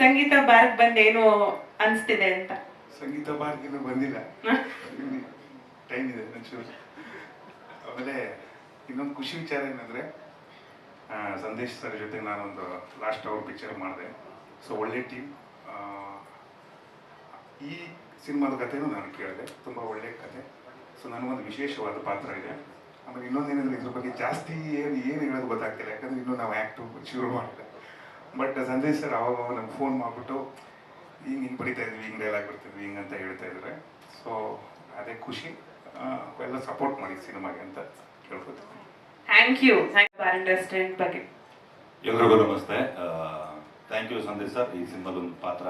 ಸಂಗೀತ bark ಬಂದೇನು ಅನ್ಸ್ತಿದೆ ಅಂತ. ಸಂಗೀತ ಬಾರ್ಗಿನ ಬಂದಿಲ್ಲ. ಟೈಮ್ ಇದೆ ಆಮೇಲೆ ಇನ್ನೊಂದು ಖುಷಿ ವಿಚಾರ ಏನಂದ್ರೆ ಸಂದೇಶ್ ಸರ್ ಜೊತೆ ನಾನೊಂದು ಲಾಸ್ಟ್ ಅವರ್ ಪಿಕ್ಚರ್ ಮಾಡಿದೆ. ಸೊ ಒಳ್ಳೆ ಟೀಮ್ ಈ ಸಿನಿಮಾದ ಕಥೆನೂ ನಾನು ಕೇಳಿದೆ. ತುಂಬ ಒಳ್ಳೆ ಕತೆ ಸೊ ನನಗೊಂದು ವಿಶೇಷವಾದ ಪಾತ್ರ ಇದೆ. ಆಮೇಲೆ ಇನ್ನೊಂದೇನಂದ್ರೆ ಇದ್ರ ಬಗ್ಗೆ ಜಾಸ್ತಿ ಏನು ಏನು ಹೇಳೋದು ಗೊತ್ತಾಗ್ತಿಲ್ಲ. ಯಾಕಂದ್ರೆ ಇನ್ನೂ ನಾವು ಆ್ಯಕ್ಟು ಶುರು ಮಾಡಿಲ್ಲ. ಬಟ್ ಸಂದೇಶ್ ಸರ್ ಅವಾಗ ನಮ್ಗೆ ಫೋನ್ ಮಾಡಿಬಿಟ್ಟು ಹಿಂಗೆ ಹಿಂಗೆ ಬರಿತಾ ಇದ್ವಿ ಹಿಂಗೆ ಡೈಲಾಗ್ ಬರ್ತಿದ್ವಿ ಹಿಂಗೆ ಅಂತ ಹೇಳ್ತಾ ಇದ್ದಾರೆ ಸೊ ಅದೇ ಖುಷಿ. ಎಲ್ಲ ಸಪೋರ್ಟ್ ಮಾಡಿ ಸಿನಿಮಾಗೆ ಅಂತ ಕೇಳ್ಕೊತೀನಿ. ಥ್ಯಾಂಕ್ ಯು ಥ್ಯಾಂಕ್ ಬಗ್ಗೆ. ಎಲ್ರಿಗೂ ನಮಸ್ತೆ. ಥ್ಯಾಂಕ್ ಯು ಸಂದೇಶ್ ಸರ್ ಈ ಸಿನಿಮಾದ ಒಂದು ಪಾತ್ರ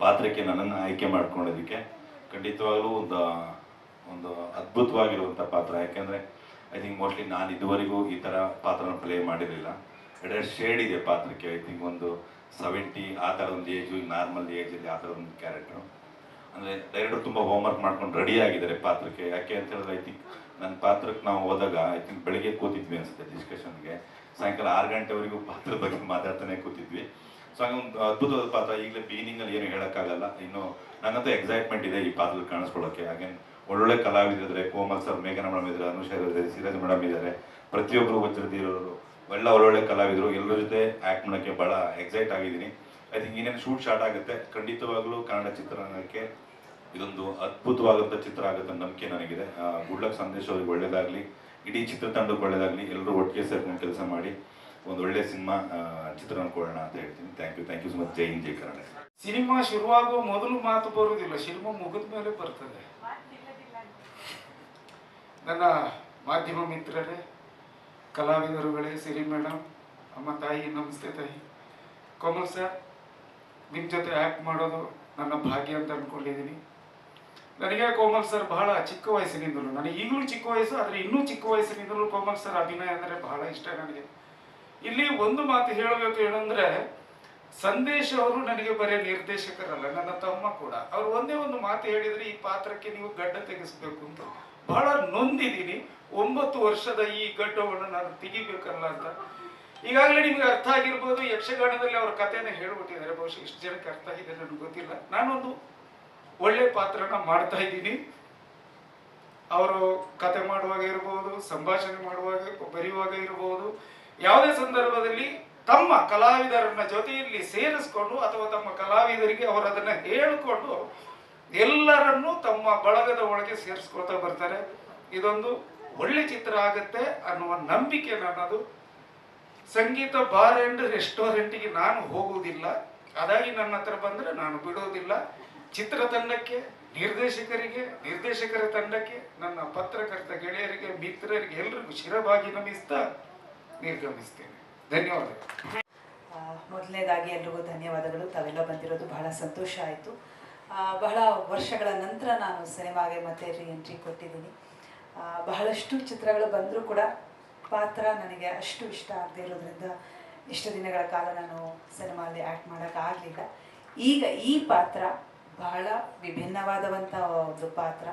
ಪಾತ್ರಕ್ಕೆ ನನ್ನನ್ನು ಆಯ್ಕೆ ಮಾಡ್ಕೊಂಡಿದ್ದಕ್ಕೆ ಖಂಡಿತವಾಗಲೂ ಒಂದು ಒಂದು ಅದ್ಭುತವಾಗಿರುವಂಥ ಪಾತ್ರ. ಯಾಕೆಂದರೆ ಐ ಥಿಂಕ್ ಮೋಸ್ಟ್ಲಿ ನಾನು ಇದುವರೆಗೂ ಈ ಥರ ಪಾತ್ರನ ಪ್ಲೇ ಮಾಡಿರಲಿಲ್ಲ. ಎರಡು ಶೇಡ್ ಇದೆ ಪಾತ್ರಕ್ಕೆ ಐ ಥಿಂಕ್ ಒಂದು ಸೆವೆಂಟಿ ಆ ಥರ ಒಂದು ಏಜು ನಾರ್ಮಲ್ ಏಜಲ್ಲಿ ಆ ಥರ ಒಂದು ಕ್ಯಾರೆಕ್ಟರು ಅಂದರೆ ಡೈರೆಕ್ಟರ್ ತುಂಬ ಹೋಮ್ವರ್ಕ್ ಮಾಡ್ಕೊಂಡು ರೆಡಿ ಆಗಿದ್ದಾರೆ ಪಾತ್ರಕ್ಕೆ. ಯಾಕೆ ಅಂತ ಹೇಳಿದ್ರೆ ಐ ಥಿಂಕ್ ನನ್ನ ಪಾತ್ರಕ್ಕೆ ನಾವು ಹೋದಾಗ ಐ ಥಿಂಕ್ ಬೆಳಿಗ್ಗೆ ಕೂತಿದ್ವಿ ಅನಿಸುತ್ತೆ ಡಿಸ್ಕಷನ್ಗೆ ಸಾಯಂಕಾಲ ಆರು ಗಂಟೆವರೆಗೂ ಪಾತ್ರದ ಬಗ್ಗೆ ಮಾತಾಡ್ತಾನೆ ಕೂತಿದ್ವಿ. ಸೊ ಹಂಗೆ ಒಂದು ಅದ್ಭುತವಾದ ಪಾತ್ರ. ಈಗಲೇ ಬೀನಿಂಗಲ್ಲಿ ಏನು ಹೇಳೋಕ್ಕಾಗಲ್ಲ. ಇನ್ನು ನನ್ನಂತೂ ಎಕ್ಸೈಟ್ಮೆಂಟ್ ಇದೆ ಈ ಪಾತ್ರದಲ್ಲಿ ಕಾಣಿಸ್ಕೊಳ್ಳೋಕ್ಕೆ ಹಾಗೆ ಒಳ್ಳೊಳ್ಳೆ ಕಲಾವಿದರಿದ್ದಾರೆ. ಕೋಮಲ್ ಸರ್, ಮೇಘನ ಮೇಡಮ್ ಇದ್ದಾರೆ, ಅನುಷಾ ಇದ್ದಾರೆ, ಸಿರಾಜ್ ಮೇಡಮ್ ಇದ್ದಾರೆ. ಪ್ರತಿಯೊಬ್ಬರು ವಜ್ರಧೀರರು ಎಲ್ಲ ಒಳ್ಳೊಳ್ಳೆ ಕಲಾವಿದರು, ಎಲ್ಲರ ಜೊತೆ ಆ್ಯಕ್ಟ್ ಮಾಡೋಕ್ಕೆ ಭಾಳ ಎಕ್ಸೈಟ್ ಆಗಿದ್ದೀನಿ. ಐ ಥಿಂಕ್ ಇನ್ನೇನು ಶೂಟ್ ಸ್ಟಾರ್ಟ್ ಆಗುತ್ತೆ. ಖಂಡಿತವಾಗ್ಲೂ ಕನ್ನಡ ಚಿತ್ರರಂಗಕ್ಕೆ ಇದೊಂದು ಅದ್ಭುತವಾದಂಥ ಚಿತ್ರ ಆಗುತ್ತೆ ನಂಬಿಕೆ ನನಗಿದೆ. ಗುಡ್ ಲಕ್ ಸಂದೇಶ್ ಅವ್ರಿಗೆ ಒಳ್ಳೇದಾಗಲಿ, ಇಡೀ ಚಿತ್ರತಂಡಕ್ಕೆ ಒಳ್ಳೇದಾಗಲಿ, ಎಲ್ಲರೂ ಒಟ್ಟಿಗೆ ಸೇರ್ಕೊಂಡು ಕೆಲಸ ಮಾಡಿ ಒಂದು ಒಳ್ಳೆ ಸಿನಿಮಾ ಚಿತ್ರನ ಕೊಡೋಣ ಅಂತ ಹೇಳ್ತೀನಿ. Thank you thank you so much ಜೈ ಹಿಂದ್, ಜೈ ಕನ್ನಡ ಸಿನಿಮಾ ಶುರುವಾಗುವ ಮೊದಲು ಮಾತು ಬರುವುದಿಲ್ಲ. ಸಿನಿಮಾ ಮುಗಿದ ಮೇಲೆ ಬರ್ತದೆ. ನನ್ನ ಮಾಧ್ಯಮ ಮಿತ್ರರೇ ಕಲಾವಿದರುಗಳೇ ಸಿರಿ ಮೇಡಮ್ ಅಮ್ಮ, ತಾಯಿ, ನಮಸ್ತೆ ತಾಯಿ. ಕೋಮಲ್ ಸರ್ ನಿಮ್ಮ ಜೊತೆ ಆ್ಯಕ್ಟ್ ಮಾಡೋದು ನನ್ನ ಭಾಗ್ಯ ಅಂತ ಅಂದ್ಕೊಂಡಿದ್ದೀನಿ ನನಗೆ ಕೋಮಲ್ ಸರ್ ಬಹಳ ಚಿಕ್ಕ ವಯಸ್ಸಿನಿಂದಲೂ, ನನಗೆ ಈಗಲೂ ಚಿಕ್ಕ ವಯಸ್ಸು, ಆದರೆ ಇನ್ನೂ ಚಿಕ್ಕ ವಯಸ್ಸಿನಿಂದಲೂ ಕೋಮಲ್ ಸರ್ ಅಭಿನಯ ಅಂದರೆ ಬಹಳ ಇಷ್ಟ ನನಗೆ. ಇಲ್ಲಿ ಒಂದು ಮಾತು ಹೇಳಬೇಕು ಏನಂದ್ರೆ, ಸಂದೇಶ್ ಅವರು ನನಗೆ ಬರೀ ನಿರ್ದೇಶಕರಲ್ಲ, ನನ್ನ ತಮ್ಮ ಕೂಡ. ಅವ್ರು ಒಂದೇ ಒಂದು ಮಾತು ಹೇಳಿದ್ರೆ ಈ ಪಾತ್ರಕ್ಕೆ ನೀವು ಗಡ್ಡ ತೆಗೆಸಬೇಕು ಅಂತ. ಬಹಳ ನೊಂದಿದ್ದೀನಿ. ಒಂಬತ್ತು ವರ್ಷದ ಈ ಘಟ್ಟವನ್ನು ನಾನು ತೆಗಿಬೇಕಲ್ಲ ಅಂತ. ಈಗಾಗಲೇ ನಿಮ್ಗೆ ಅರ್ಥ ಆಗಿರ್ಬೋದು ಯಕ್ಷಗಾನದಲ್ಲಿ ಅವ್ರ ಕಥೆನ ಹೇಳ್ಬಿಟ್ಟಿದ್ದಾರೆ. ಬಹುಶಃ ಇಷ್ಟು ಜನಕ್ಕೆ ಅರ್ಥ ಆಗಿದೆ, ನನಗೆ ಗೊತ್ತಿಲ್ಲ. ನಾನೊಂದು ಒಳ್ಳೆ ಪಾತ್ರನ ಮಾಡ್ತಾ ಇದ್ದೀನಿ. ಅವರು ಕತೆ ಮಾಡುವಾಗ ಇರ್ಬೋದು, ಸಂಭಾಷಣೆ ಮಾಡುವಾಗ, ಬರೆಯುವಾಗ ಇರಬಹುದು ಯಾವುದೇ ಸಂದರ್ಭದಲ್ಲಿ ತಮ್ಮ ಕಲಾವಿದರನ್ನ ಜೊತೆಯಲ್ಲಿ ಸೇರಿಸ್ಕೊಂಡು ಅಥವಾ ತಮ್ಮ ಕಲಾವಿದರಿಗೆ ಅವರು ಅದನ್ನ ಹೇಳಿಕೊಂಡು ಎಲ್ಲರನ್ನೂ ತಮ್ಮ ಬಳಗದ ಒಳಗೆ ಸೇರಿಸ್ಕೊಳ್ತಾ ಬರ್ತಾರೆ. ಇದೊಂದು ಒಳ್ಳೆ ಚಿತ್ರ ಆಗತ್ತೆ ಅನ್ನುವ ನಂಬಿಕೆ ನನ್ನದು. ಸಂಗೀತ ಬಾರ್ ಅಂಡ್ ರೆಸ್ಟೋರೆಂಟ್ಗೆ ನಾನು ಹೋಗುವುದಿಲ್ಲ. ಅದಾಗಿ ನನ್ನ ಹತ್ರ ಬಂದರೆ ನಾನು ಬಿಡೋದಿಲ್ಲ. ಚಿತ್ರತಂಡಕ್ಕೆ ನಿರ್ದೇಶಕರಿಗೆ, ನಿರ್ದೇಶಕರ ತಂಡಕ್ಕೆ, ನನ್ನ ಪತ್ರಕರ್ತ ಗೆಳೆಯರಿಗೆ, ಮಿತ್ರರಿಗೆ ಎಲ್ರಿಗೂ ಶಿರವಾಗಿ ನಮಿಸ್ತಾ ನಿರ್ಗಮಿಸ್ತೇನೆ. ಧನ್ಯವಾದಗಳು. ಮೊದಲನೇದಾಗಿ ಎಲ್ರಿಗೂ ಧನ್ಯವಾದಗಳು. ತಾವೆಲ್ಲ ಬಂದಿರೋದು ಬಹಳ ಸಂತೋಷ ಆಯಿತು. ಬಹಳ ವರ್ಷಗಳ ನಂತರ ನಾನು ಸಿನಿಮಾಗೆ ಮತ್ತೆ ರೀ ಎಂಟ್ರಿ ಕೊಟ್ಟಿದ್ದೀನಿ. ಬಹಳಷ್ಟು ಚಿತ್ರಗಳು ಬಂದರೂ ಕೂಡ ಪಾತ್ರ ನನಗೆ ಅಷ್ಟು ಇಷ್ಟ ಆಗದೆ ಇರೋದ್ರಿಂದ ಇಷ್ಟು ದಿನಗಳ ಕಾಲ ನಾನು ಸಿನಿಮಾದಲ್ಲಿ ಆ್ಯಕ್ಟ್ ಮಾಡೋಕ್ಕಾಗಲಿಲ್ಲ ಈಗ ಈ ಪಾತ್ರ ಬಹಳ ವಿಭಿನ್ನವಾದವಂಥ ಒಂದು ಪಾತ್ರ.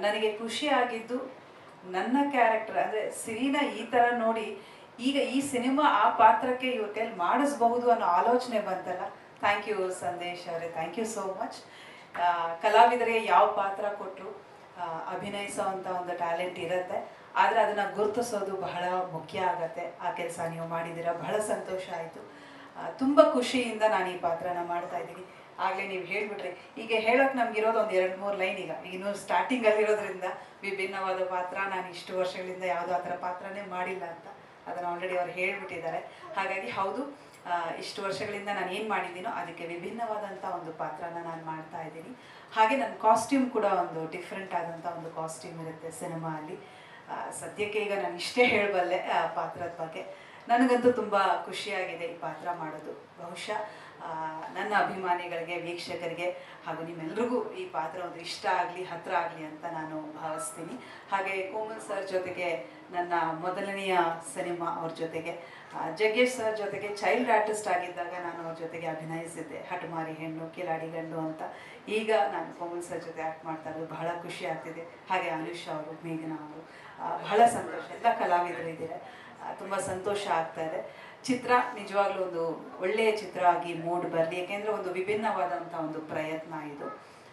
ನನಗೆ ಖುಷಿಯಾಗಿದ್ದು ನನ್ನ ಕ್ಯಾರೆಕ್ಟರ್ ಅಂದರೆ ಸಿರಿನ ಈ ಥರ ನೋಡಿ ಈಗ ಈ ಸಿನಿಮಾ ಆ ಪಾತ್ರಕ್ಕೆ ಇವ್ರ ಮಾಡಿಸ್ಬಹುದು ಅನ್ನೋ ಆಲೋಚನೆ ಬಂತಲ್ಲ ಥ್ಯಾಂಕ್ ಯು ಸಂದೇಶ್ ಅವರೇ. ಥ್ಯಾಂಕ್ ಯು ಸೋ ಮಚ್ ಕಲಾವಿದರಿಗೆ ಯಾವ ಪಾತ್ರ ಕೊಟ್ಟರು ಅಭಿನಯಿಸೋವಂಥ ಒಂದು ಟ್ಯಾಲೆಂಟ್ ಇರುತ್ತೆ. ಆದರೆ ಅದನ್ನು ಗುರುತಿಸೋದು ಬಹಳ ಮುಖ್ಯ ಆಗತ್ತೆ. ಆ ಕೆಲಸ ನೀವು ಮಾಡಿದ್ದೀರಾ, ಬಹಳ ಸಂತೋಷ ಆಯಿತು. ತುಂಬ ಖುಷಿಯಿಂದ ನಾನು ಈ ಪಾತ್ರನ ಮಾಡ್ತಾ ಇದ್ದೀನಿ. ಆಗಲೇ ನೀವು ಹೇಳಿಬಿಟ್ರಿ. ಈಗ ಹೇಳೋಕೆ ನಮಗಿರೋದು ಒಂದು ಎರಡು ಮೂರು ಲೈನ್ ಈಗ. ಇನ್ನು ಸ್ಟಾರ್ಟಿಂಗಲ್ಲಿರೋದ್ರಿಂದ ವಿಭಿನ್ನವಾದ ಪಾತ್ರ, ನಾನು ಇಷ್ಟು ವರ್ಷಗಳಿಂದ ಯಾವುದೋ ಆ ಥರ ಪಾತ್ರನೇ ಮಾಡಿಲ್ಲ ಅಂತ ಅದನ್ನು ಆಲ್ರೆಡಿ ಅವ್ರು ಹೇಳಿಬಿಟ್ಟಿದ್ದಾರೆ. ಹಾಗಾಗಿ ಹೌದು ಇಷ್ಟು ವರ್ಷಗಳಿಂದ ನಾನು ಏನು ಮಾಡಿದ್ದೀನೋ ಅದಕ್ಕೆ ವಿಭಿನ್ನವಾದಂಥ ಒಂದು ಪಾತ್ರನ ನಾನು ಮಾಡ್ತಾ ಇದ್ದೀನಿ. ಹಾಗೆ ನನ್ನ ಕಾಸ್ಟ್ಯೂಮ್ ಕೂಡ ಒಂದು ಡಿಫ್ರೆಂಟ್ ಆದಂಥ ಒಂದು ಕಾಸ್ಟ್ಯೂಮ್ ಇರುತ್ತೆ ಸಿನಿಮಾ ಅಲ್ಲಿ. ಸದ್ಯಕ್ಕೆ ಈಗ ನಾನು ಇಷ್ಟೇ ಹೇಳಬಲ್ಲೆ, ಆ, ಪಾತ್ರದ ಬಗ್ಗೆ. ನನಗಂತೂ ತುಂಬ ಖುಷಿಯಾಗಿದೆ ಈ ಪಾತ್ರ ಮಾಡೋದು. ಬಹುಶಃ ನನ್ನ ಅಭಿಮಾನಿಗಳಿಗೆ, ವೀಕ್ಷಕರಿಗೆ ಹಾಗೂ ನಿಮ್ಮೆಲ್ರಿಗೂ ಈ ಪಾತ್ರ ಒಂದು ಇಷ್ಟ ಆಗಲಿ, ಹತ್ರ ಆಗಲಿ ಅಂತ ನಾನು ಭಾವಿಸ್ತೀನಿ. ಹಾಗೆ ಕೋಮಲ್ ಸರ್ ಜೊತೆಗೆ ನನ್ನ ಮೊದಲನೆಯ ಸಿನಿಮಾ ಅವ್ರ ಜೊತೆಗೆ ಜಗ್ಗೇಶ್ ಸರ್ ಜೊತೆಗೆ ಚೈಲ್ಡ್ ಆರ್ಟಿಸ್ಟ್ ಆಗಿದ್ದಾಗ ನಾನು ಅವ್ರ ಜೊತೆಗೆ ಅಭಿನಯಿಸಿದ್ದೆ. ಹಠಮಾರಿ ಹೆಣ್ಣು, ಕಿಲಾಡಿ ಗಂಡು ಅಂತ. ಈಗ ನಾನು ಕೋಮಲ್ ಸರ್ ಜೊತೆ ಆ್ಯಕ್ಟ್ ಮಾಡ್ತಾ ಇರೋದು ಬಹಳ ಖುಷಿ ಆಗ್ತಿದೆ. ಹಾಗೆ ಅನುಷ್ ಅವರು, ಮೇಘನಾ ಅವರು ಬಹಳ ಸಂತೋಷ. ಎಲ್ಲ ಕಲಾವಿದರು ಇದ್ದಾರೆ. ತುಂಬ ಸಂತೋಷ ಆಗ್ತಾ ಇದೆ. ಚಿತ್ರ ನಿಜವಾಗ್ಲೂ ಒಂದು ಒಳ್ಳೆಯ ಚಿತ್ರ ಆಗಿ ಮೂಡ್ ಬರಲಿ ಏಕೆಂದರೆ ಒಂದು ವಿಭಿನ್ನವಾದಂಥ ಒಂದು ಪ್ರಯತ್ನ ಇದು.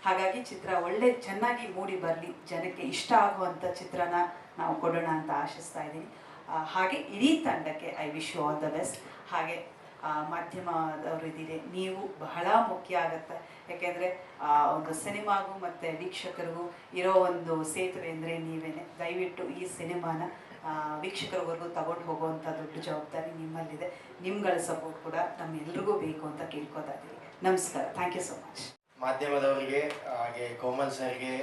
ಹಾಗಾಗಿ ಚಿತ್ರ ಒಳ್ಳೆ, ಚೆನ್ನಾಗಿ ಮೂಡಿ ಬರಲಿ, ಜನಕ್ಕೆ ಇಷ್ಟ ಆಗುವಂಥ ಚಿತ್ರನ ನಾವು ಕೊಡೋಣ ಅಂತ ಆಶಿಸ್ತಾ ಇದ್ದೀನಿ. ಹಾಗೆ ಇಡೀ ತಂಡಕ್ಕೆ I wish you all the best ಹಾಗೆ ಆ, ಮಾಧ್ಯಮದವರು ಇದ್ದೀರಿ ನೀವು ಬಹಳ ಮುಖ್ಯ ಆಗುತ್ತೆ. ಯಾಕೆಂದರೆ ಒಂದು ಸಿನಿಮಾಗೂ ಮತ್ತು ವೀಕ್ಷಕರಿಗೂ ಇರೋ ಒಂದು ಸೇತುವೆ ಅಂದರೆ ನೀವೇನೆ. ದಯವಿಟ್ಟು ಈ ಸಿನಿಮಾನ ವೀಕ್ಷಕರವರೆಗೂ ತಗೊಂಡು ಹೋಗುವಂಥ ದೊಡ್ಡ ಜವಾಬ್ದಾರಿ ನಿಮ್ಮಲ್ಲಿದೆ. ನಿಮ್ಗಳ ಸಪೋರ್ಟ್ ಕೂಡ ನಮ್ಮೆಲ್ರಿಗೂ ಬೇಕು ಅಂತ ಕೇಳ್ಕೊತಾ ಇದ್ದೀವಿ. ನಮಸ್ಕಾರ. ಥ್ಯಾಂಕ್ ಯು ಸೊ ಮಚ್ ಮಾಧ್ಯಮದವರಿಗೆ ಹಾಗೆ ಕೋಮಲ್ ಸರ್ಗೆ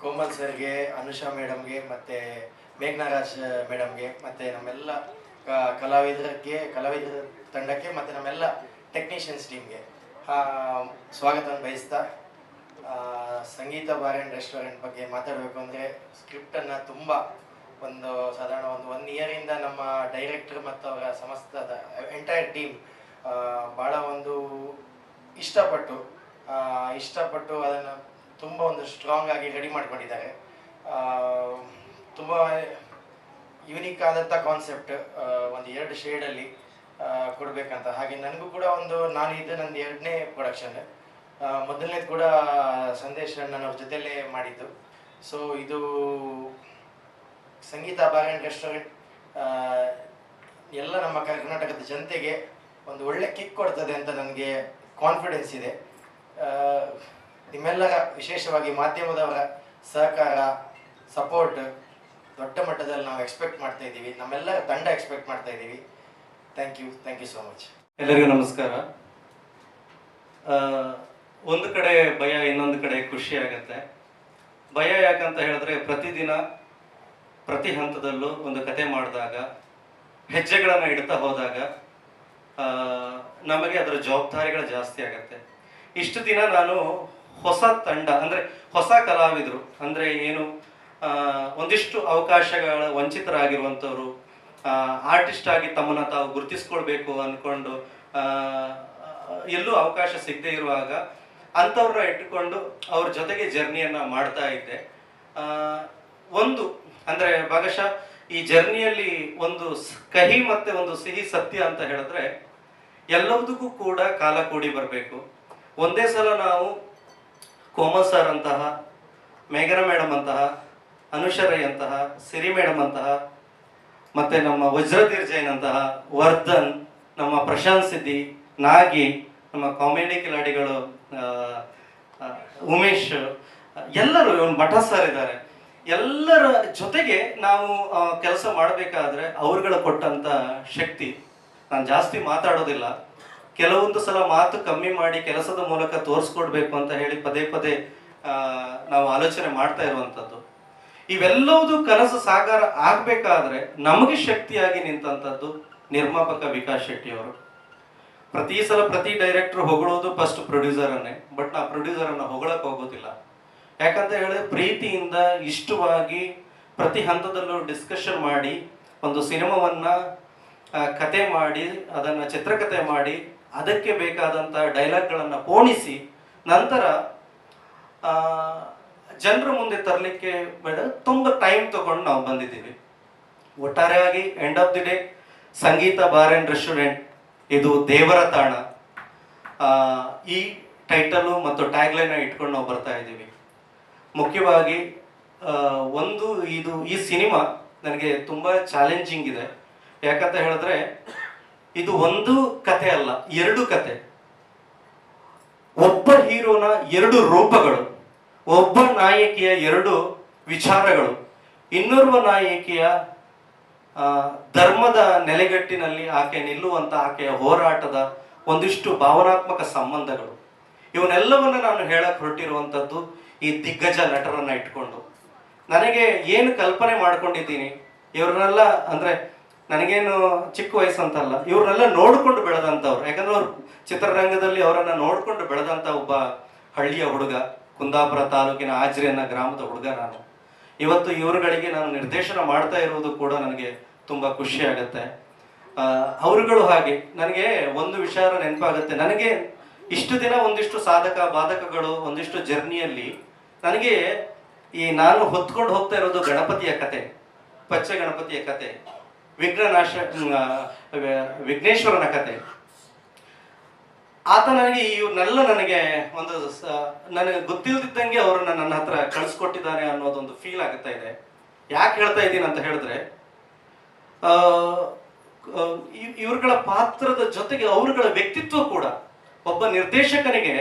ಕೋಮಲ್ ಸರ್ಗೆ ಅನುಷಾ ಮೇಡಮ್ಗೆ ಮತ್ತು ಮೇಘನಾರಾಜ್ ಮೇಡಮ್ಗೆ, ಮತ್ತು ನಮ್ಮೆಲ್ಲ ಕಲಾವಿದರಿಗೆ, ಕಲಾವಿದರ ತಂಡಕ್ಕೆ, ಮತ್ತು ನಮ್ಮೆಲ್ಲ ಟೆಕ್ನಿಷಿಯನ್ಸ್ ಟೀಮ್ಗೆ ಸ್ವಾಗತ ಬಯಸ್ತಾ ಸಂಗೀತ ಬಾರ್ ಆ್ಯಂಡ್ ರೆಸ್ಟೋರೆಂಟ್ ಬಗ್ಗೆ ಮಾತಾಡಬೇಕು ಅಂದರೆ ಸ್ಕ್ರಿಪ್ಟನ್ನು ತುಂಬ ಒಂದು ಸಾಧಾರಣ ಒಂದು ಒನ್ ಇಯರಿಂದ ನಮ್ಮ ಡೈರೆಕ್ಟರ್ ಮತ್ತು ಅವರ ಸಮಸ್ತ ಎಂಟೈರ್ ಟೀಮ್ ಭಾಳ ಒಂದು ಇಷ್ಟಪಟ್ಟು ಇಷ್ಟಪಟ್ಟು ಅದನ್ನು ತುಂಬ ಒಂದು ಸ್ಟ್ರಾಂಗ್ ಆಗಿ ರೆಡಿ ಮಾಡ್ಕೊಂಡಿದ್ದಾರೆ. ತುಂಬ ಯುನೀಕ್ ಆದಂಥ ಕಾನ್ಸೆಪ್ಟ್ ಒಂದು ಎರಡು ಶೇಡಲ್ಲಿ ಕೊಡಬೇಕಂತ. ಹಾಗೆ ನನಗೂ ಕೂಡ ಒಂದು ನಾನು ಇದು ನಂದು ಎರಡನೇ ಪ್ರೊಡಕ್ಷನ್ ಮೊದಲನೇದು ಕೂಡ ಸಂದೇಶ್ ಅಣ್ಣನವ್ರ ಜೊತೆಲೇ ಮಾಡಿದ್ದು. ಸೊ ಇದು ಸಂಗೀತ ಬಾರ್ ಆ್ಯಂಡ್ ರೆಸ್ಟೋರೆಂಟ್ ಎಲ್ಲ ನಮ್ಮ ಕರ್ನಾಟಕದ ಜನತೆಗೆ ಒಂದು ಒಳ್ಳೆ ಕಿಕ್ ಕೊಡ್ತದೆ ಅಂತ ನನಗೆ ಕಾನ್ಫಿಡೆನ್ಸ್ ಇದೆ. ನಿಮ್ಮೆಲ್ಲರ ವಿಶೇಷವಾಗಿ ಮಾಧ್ಯಮದವರ ಸಹಕಾರ ಸಪೋರ್ಟ್ ದೊಡ್ಡ ಮಟ್ಟದಲ್ಲಿ ನಾವು ಎಕ್ಸ್ಪೆಕ್ಟ್ ಮಾಡ್ತಾ ಇದ್ದೀವಿ. ನಮ್ಮೆಲ್ಲ ತಂಡ ಎಕ್ಸ್ಪೆಕ್ಟ್ ಮಾಡ್ತಾ ಇದ್ದೀವಿ. Thank you thank you so much ಎಲ್ಲರಿಗೂ ನಮಸ್ಕಾರ. ಒಂದು ಕಡೆ ಭಯ, ಇನ್ನೊಂದು ಕಡೆ ಖುಷಿ ಆಗುತ್ತೆ. ಭಯ ಯಾಕಂತ ಹೇಳಿದ್ರೆ ಪ್ರತಿದಿನ ಪ್ರತಿ ಹಂತದಲ್ಲೂ ಒಂದು ಕತೆ ಮಾಡಿದಾಗ, ಹೆಜ್ಜೆಗಳನ್ನು ಇಡ್ತಾ ಹೋದಾಗ ನಮಗೆ ಅದರ ಜವಾಬ್ದಾರಿಗಳು ಜಾಸ್ತಿ ಆಗತ್ತೆ. ಇಷ್ಟು ದಿನ ನಾನು ಹೊಸ ತಂಡ, ಅಂದರೆ ಹೊಸ ಕಲಾವಿದರು, ಅಂದರೆ ಏನು ಒಂದಿಷ್ಟು ಅವಕಾಶಗಳ ವಂಚಿತರಾಗಿರುವಂಥವ್ರು ಆರ್ಟಿಸ್ಟ್ ಆಗಿ ತಮ್ಮನ್ನ ತಾವು ಗುರುತಿಸ್ಕೊಳ್ಬೇಕು ಅಂದ್ಕೊಂಡು ಎಲ್ಲೂ ಅವಕಾಶ ಸಿಗದೆ ಇರುವಾಗ ಅಂಥವ್ರನ್ನ ಇಟ್ಟುಕೊಂಡು ಅವ್ರ ಜೊತೆಗೆ ಜರ್ನಿಯನ್ನ ಮಾಡ್ತಾ ಇದ್ದೆ. ಒಂದು, ಅಂದ್ರೆ ಭಾಗಶಃ ಈ ಜರ್ನಿಯಲ್ಲಿ ಒಂದು ಕಹಿ ಮತ್ತೆ ಒಂದು ಸಿಹಿ ಸತ್ಯ ಅಂತ ಹೇಳಿದ್ರೆ ಎಲ್ಲದಕ್ಕೂ ಕೂಡ ಕಾಲ ಕೂಡಿ ಬರಬೇಕು. ಒಂದೇ ಸಲ ನಾವು ಕೋಮಲ್ ಸರ್ ಅಂತಹ, ಮೇಘನ ಮೇಡಮ್ ಅಂತಹ ಅನುಷರೈ ಅಂತಹ, ಸಿರಿ ಮೇಡಮ್ ಅಂತಹ, ಮತ್ತೆ ನಮ್ಮ ವಜ್ರಧೀರ್ ಜೈನ್ ಅಂತಹ ವರ್ಧನ್, ನಮ್ಮ ಪ್ರಶಾಂತ್ ಸಿದ್ದಿ, ನಾಗಿ, ನಮ್ಮ ಕಾಮಿಡಿ ಕಿಲಾಡಿಗಳು ಉಮೇಶ್, ಎಲ್ಲರೂ ಇವನು ಮಠ ಸರ್ ಇದ್ದಾರೆ. ಎಲ್ಲರ ಜೊತೆಗೆ ನಾವು ಕೆಲಸ ಮಾಡಬೇಕಾದ್ರೆ ಅವ್ರುಗಳು ಕೊಟ್ಟಂತ ಶಕ್ತಿ. ನಾನು ಜಾಸ್ತಿ ಮಾತಾಡೋದಿಲ್ಲ. ಕೆಲವೊಂದು ಸಲ ಮಾತು ಕಮ್ಮಿ ಮಾಡಿ ಕೆಲಸದ ಮೂಲಕ ತೋರಿಸ್ಕೊಡ್ಬೇಕು ಅಂತ ಹೇಳಿ ಪದೇ ಪದೇ ನಾವು ಆಲೋಚನೆ ಮಾಡ್ತಾ ಇರುವಂಥದ್ದು ಇವೆಲ್ಲವುದು ಕನಸು ಸಾಗರ ಆಗ್ಬೇಕಾದ್ರೆ ನಮಗೆ ಶಕ್ತಿಯಾಗಿ ನಿಂತಂಥದ್ದು ನಿರ್ಮಾಪಕ ವಿಕಾಸ್ ಶೆಟ್ಟಿ ಅವರು ಪ್ರತಿ ಸಲ ಪ್ರತಿ ಡೈರೆಕ್ಟರ್ ಹೊಗಳೋದು ಫಸ್ಟ್ ಪ್ರೊಡ್ಯೂಸರ್ ಅನ್ನೇ ಬಟ್ ನಾ ಪ್ರೊಡ್ಯೂಸರ್ ಅನ್ನ ಹೊಗಳಕ್ ಹೋಗೋದಿಲ್ಲ. ಯಾಕಂತ ಹೇಳಿದ್ರೆ ಪ್ರೀತಿಯಿಂದ ಇಷ್ಟವಾಗಿ ಪ್ರತಿ ಹಂತದಲ್ಲೂ ಡಿಸ್ಕಷನ್ ಮಾಡಿ, ಒಂದು ಸಿನಿಮಾವನ್ನ ಕತೆ ಮಾಡಿ, ಅದನ್ನ ಚಿತ್ರಕಥೆ ಮಾಡಿ, ಅದಕ್ಕೆ ಬೇಕಾದಂಥ ಡೈಲಾಗ್ಗಳನ್ನು ಪೋಣಿಸಿ ನಂತರ ಜನರ ಮುಂದೆ ತರಲಿಕ್ಕೆ ಬೇಡ, ತುಂಬ ಟೈಮ್ ತಗೊಂಡು ನಾವು ಬಂದಿದ್ದೀವಿ. ಒಟ್ಟಾರೆಯಾಗಿ end of the day Sangeetha bar and restaurant ಇದು ದೇವರ ತಾಣ. ಈ ಟೈಟಲು ಮತ್ತು ಟ್ಯಾಗ್ಲೈನ್ ಇಟ್ಕೊಂಡು ನಾವು ಬರ್ತಾ ಇದ್ದೀವಿ. ಮುಖ್ಯವಾಗಿ ಒಂದು ಇದು, ಈ ಸಿನಿಮಾ ನನಗೆ ತುಂಬ ಚಾಲೆಂಜಿಂಗ್ ಇದೆ. ಯಾಕಂತ ಹೇಳಿದ್ರೆ, ಇದು ಒಂದು ಕತೆ ಅಲ್ಲ, ಎರಡು ಕತೆ ಒಬ್ಬ ಹೀರೋನ ಎರಡು ರೂಪಗಳು. ಒಬ್ಬ ನಾಯಕಿಯ ಎರಡು ವಿಚಾರಗಳು. ಇನ್ನೋರ್ವ ನಾಯಕಿಯ ಧರ್ಮದ ನೆಲೆಗಟ್ಟಿನಲ್ಲಿ ಆಕೆ ನಿಲ್ಲುವಂತ ಆಕೆಯ ಹೋರಾಟದ ಒಂದಿಷ್ಟು ಭಾವನಾತ್ಮಕ ಸಂಬಂಧಗಳು. ಇವನ್ನೆಲ್ಲವನ್ನು ನಾನು ಹೇಳಕ್ ಹೊರಟಿರುವಂಥದ್ದು ಈ ದಿಗ್ಗಜ ನಟರನ್ನ ಇಟ್ಕೊಂಡು. ನನಗೆ ಏನು ಕಲ್ಪನೆ ಮಾಡ್ಕೊಂಡಿದ್ದೀನಿ, ಇವ್ರನ್ನೆಲ್ಲ ಅಂದ್ರೆ ನನಗೇನು ಚಿಕ್ಕ ವಯಸ್ಸು ಅಂತಲ್ಲ ಇವ್ರನ್ನೆಲ್ಲ ನೋಡ್ಕೊಂಡು ಬೆಳೆದಂಥವ್ರು. ಯಾಕಂದ್ರೆ ಅವ್ರು ಚಿತ್ರರಂಗದಲ್ಲಿ ಅವರನ್ನ ನೋಡ್ಕೊಂಡು ಬೆಳೆದಂಥ ಒಬ್ಬ ಹಳ್ಳಿಯ ಹುಡುಗ. ಕುಂದಾಪುರ ತಾಲೂಕಿನ ಆಚರಿ ಅನ್ನೋ ಗ್ರಾಮದ ಹುಡುಗ ನಾನು. ಇವತ್ತು ಇವರುಗಳಿಗೆ ನಾನು ನಿರ್ದೇಶನ ಮಾಡ್ತಾ ಇರುವುದು ಕೂಡ ನನಗೆ ತುಂಬಾ ಖುಷಿ ಆಗತ್ತೆ. ಅವರುಗಳು ಹಾಗೆ. ನನಗೆ ಒಂದು ವಿಚಾರ ನೆನಪಾಗತ್ತೆ. ನನಗೆ ಇಷ್ಟು ದಿನ ಒಂದಿಷ್ಟು ಸಾಧಕ, ಬಾಧಕಗಳು, ಒಂದಿಷ್ಟು ಜರ್ನಿಯಲ್ಲಿ ನನಗೆ ಈ ನಾನು ಹೊತ್ಕೊಂಡು ಹೋಗ್ತಾ ಇರೋದು ಗಣಪತಿಯ ಕತೆ, ಪಚ್ಚ ಗಣಪತಿಯ ಕತೆ, ವಿಘ್ನನಾಶ ವಿಘ್ನೇಶ್ವರನ ಕತೆ. ಆತ ನನಗೆ ಇವನ್ನೆಲ್ಲ ನನಗೆ ಒಂದು ನನಗೆ ಗೊತ್ತಿಲ್ದಿದ್ದಂಗೆ ಅವ್ರನ್ನ ನನ್ನ ಹತ್ರ ಕಳಿಸ್ಕೊಟ್ಟಿದ್ದಾರೆ ಅನ್ನೋದೊಂದು ಫೀಲ್ ಆಗುತ್ತಾ ಇದೆ. ಯಾಕೆ ಹೇಳ್ತಾ ಇದ್ದೀನಿ ಅಂತ ಹೇಳಿದ್ರೆ ಇವ್ರುಗಳ ಪಾತ್ರದ ಜೊತೆಗೆ ಅವರುಗಳ ವ್ಯಕ್ತಿತ್ವ ಕೂಡ ಒಬ್ಬ ನಿರ್ದೇಶಕನಿಗೆ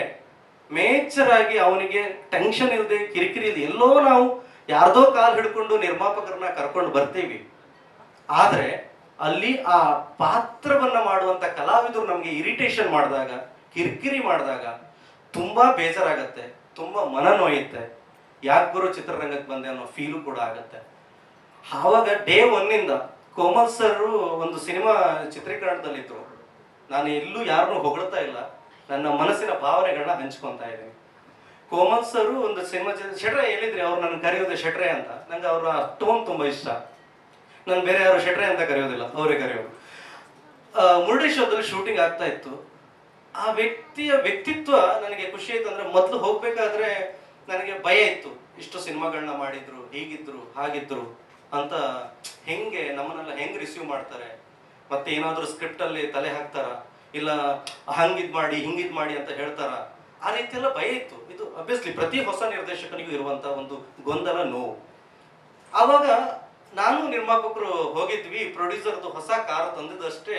ಮೇಚರಾಗಿ ಅವನಿಗೆ ಟೆನ್ಷನ್ ಇಲ್ಲದೆ ಕಿರಿಕಿರಿ ಇಲ್ಲದೆ ಎಲ್ಲೋ ನಾವು ಯಾರ್ದೋ ಕಾಲು ಹಿಡ್ಕೊಂಡು ನಿರ್ಮಾಪಕರನ್ನ ಕರ್ಕೊಂಡು ಬರ್ತೀವಿ. ಆದರೆ ಅಲ್ಲಿ ಆ ಪಾತ್ರವನ್ನ ಮಾಡುವಂತ ಕಲಾವಿದರು ನಮಗೆ ಇರಿಟೇಷನ್ ಮಾಡಿದಾಗ ಕಿರಿಕಿರಿ ಮಾಡಿದಾಗ ತುಂಬಾ ಬೇಜಾರಾಗತ್ತೆ, ತುಂಬಾ ಮನ ನೋಯುತ್ತೆ. ಯಾಕೆ ಗುರು ಚಿತ್ರರಂಗಕ್ಕೆ ಬಂದೆ ಅನ್ನೋ ಫೀಲು ಕೂಡ ಆಗತ್ತೆ. ಆವಾಗ ಡೇ ಒನ್ನಿಂದ ಕೋಮಲ್ ಸರ್ ಒಂದು ಸಿನಿಮಾ ಚಿತ್ರೀಕರಣದಲ್ಲಿದ್ರು. ನಾನು ಎಲ್ಲೂ ಯಾರನ್ನೂ ಹೊಗಳ್ತಾ ಇಲ್ಲ. ನನ್ನ ಮನಸ್ಸಿನ ಭಾವನೆಗಳನ್ನ ಹಂಚ್ಕೊತಾ ಇದ್ದೀನಿ. ಕೋಮಲ್ ಸರ್ ಒಂದು ಸಿನಿಮಾ ಶೆಟ್ರೆ ಹೇಳಿದ್ರಿ ಅವ್ರು ನನ್ನ ಕರೆಯೋದು ಶೆಟ್ರೆ ಅಂತ. ನಂಗೆ ಅವರ ಟೋನ್ ತುಂಬಾ ಇಷ್ಟ. ನಾನು ಬೇರೆ ಯಾರು ಶೆಟ್ರೆ ಅಂತ ಕರೆಯೋದಿಲ್ಲ, ಅವರೇ ಕರೆಯೋದು. ಮುರುಡೇಶ್ವರದಲ್ಲಿ ಶೂಟಿಂಗ್ ಆಗ್ತಾ ಇತ್ತು. ಆ ವ್ಯಕ್ತಿಯ ವ್ಯಕ್ತಿತ್ವ ನನಗೆ ಖುಷಿ ಆಯ್ತು ಅಂದ್ರೆ ಮೊದಲು ಹೋಗ್ಬೇಕಾದ್ರೆ ನನಗೆ ಭಯ ಇತ್ತು. ಇಷ್ಟು ಸಿನಿಮಾಗಳನ್ನ ಮಾಡಿದ್ರು, ಹೀಗಿದ್ರು, ಹಾಗಿದ್ರು ಅಂತ ಹೆಂಗೆ, ನಮ್ಮನ್ನೆಲ್ಲ ಹೆಂಗ್ ರಿಸೀವ್ ಮಾಡ್ತಾರೆ? ಮತ್ತೆ ಏನಾದ್ರೂ ಸ್ಕ್ರಿಪ್ಟ್ ಅಲ್ಲಿ ತಲೆ ಹಾಕ್ತಾರ? ಇಲ್ಲ, ಹಂಗಿದ್ ಮಾಡಿ, ಹಿಂಗಿದ್ ಮಾಡಿ ಅಂತ ಹೇಳ್ತಾರ? ಆ ರೀತಿ ಎಲ್ಲ ಭಯ ಇತ್ತು. ಇದು ಅಬ್ವಿಯಸ್ಲಿ ಪ್ರತಿ ಹೊಸ ನಿರ್ದೇಶಕನಿಗೂ ಇರುವಂತ ಒಂದು ಗೊಂದಲ ನೋವು. ಆವಾಗ ನಾನು ನಿರ್ಮಾಪಕರು ಹೋಗಿದ್ವಿ, ಪ್ರೊಡ್ಯೂಸರ್ದು ಹೊಸ ಕಾರ್ ತಂದಿದ್ದಷ್ಟೇ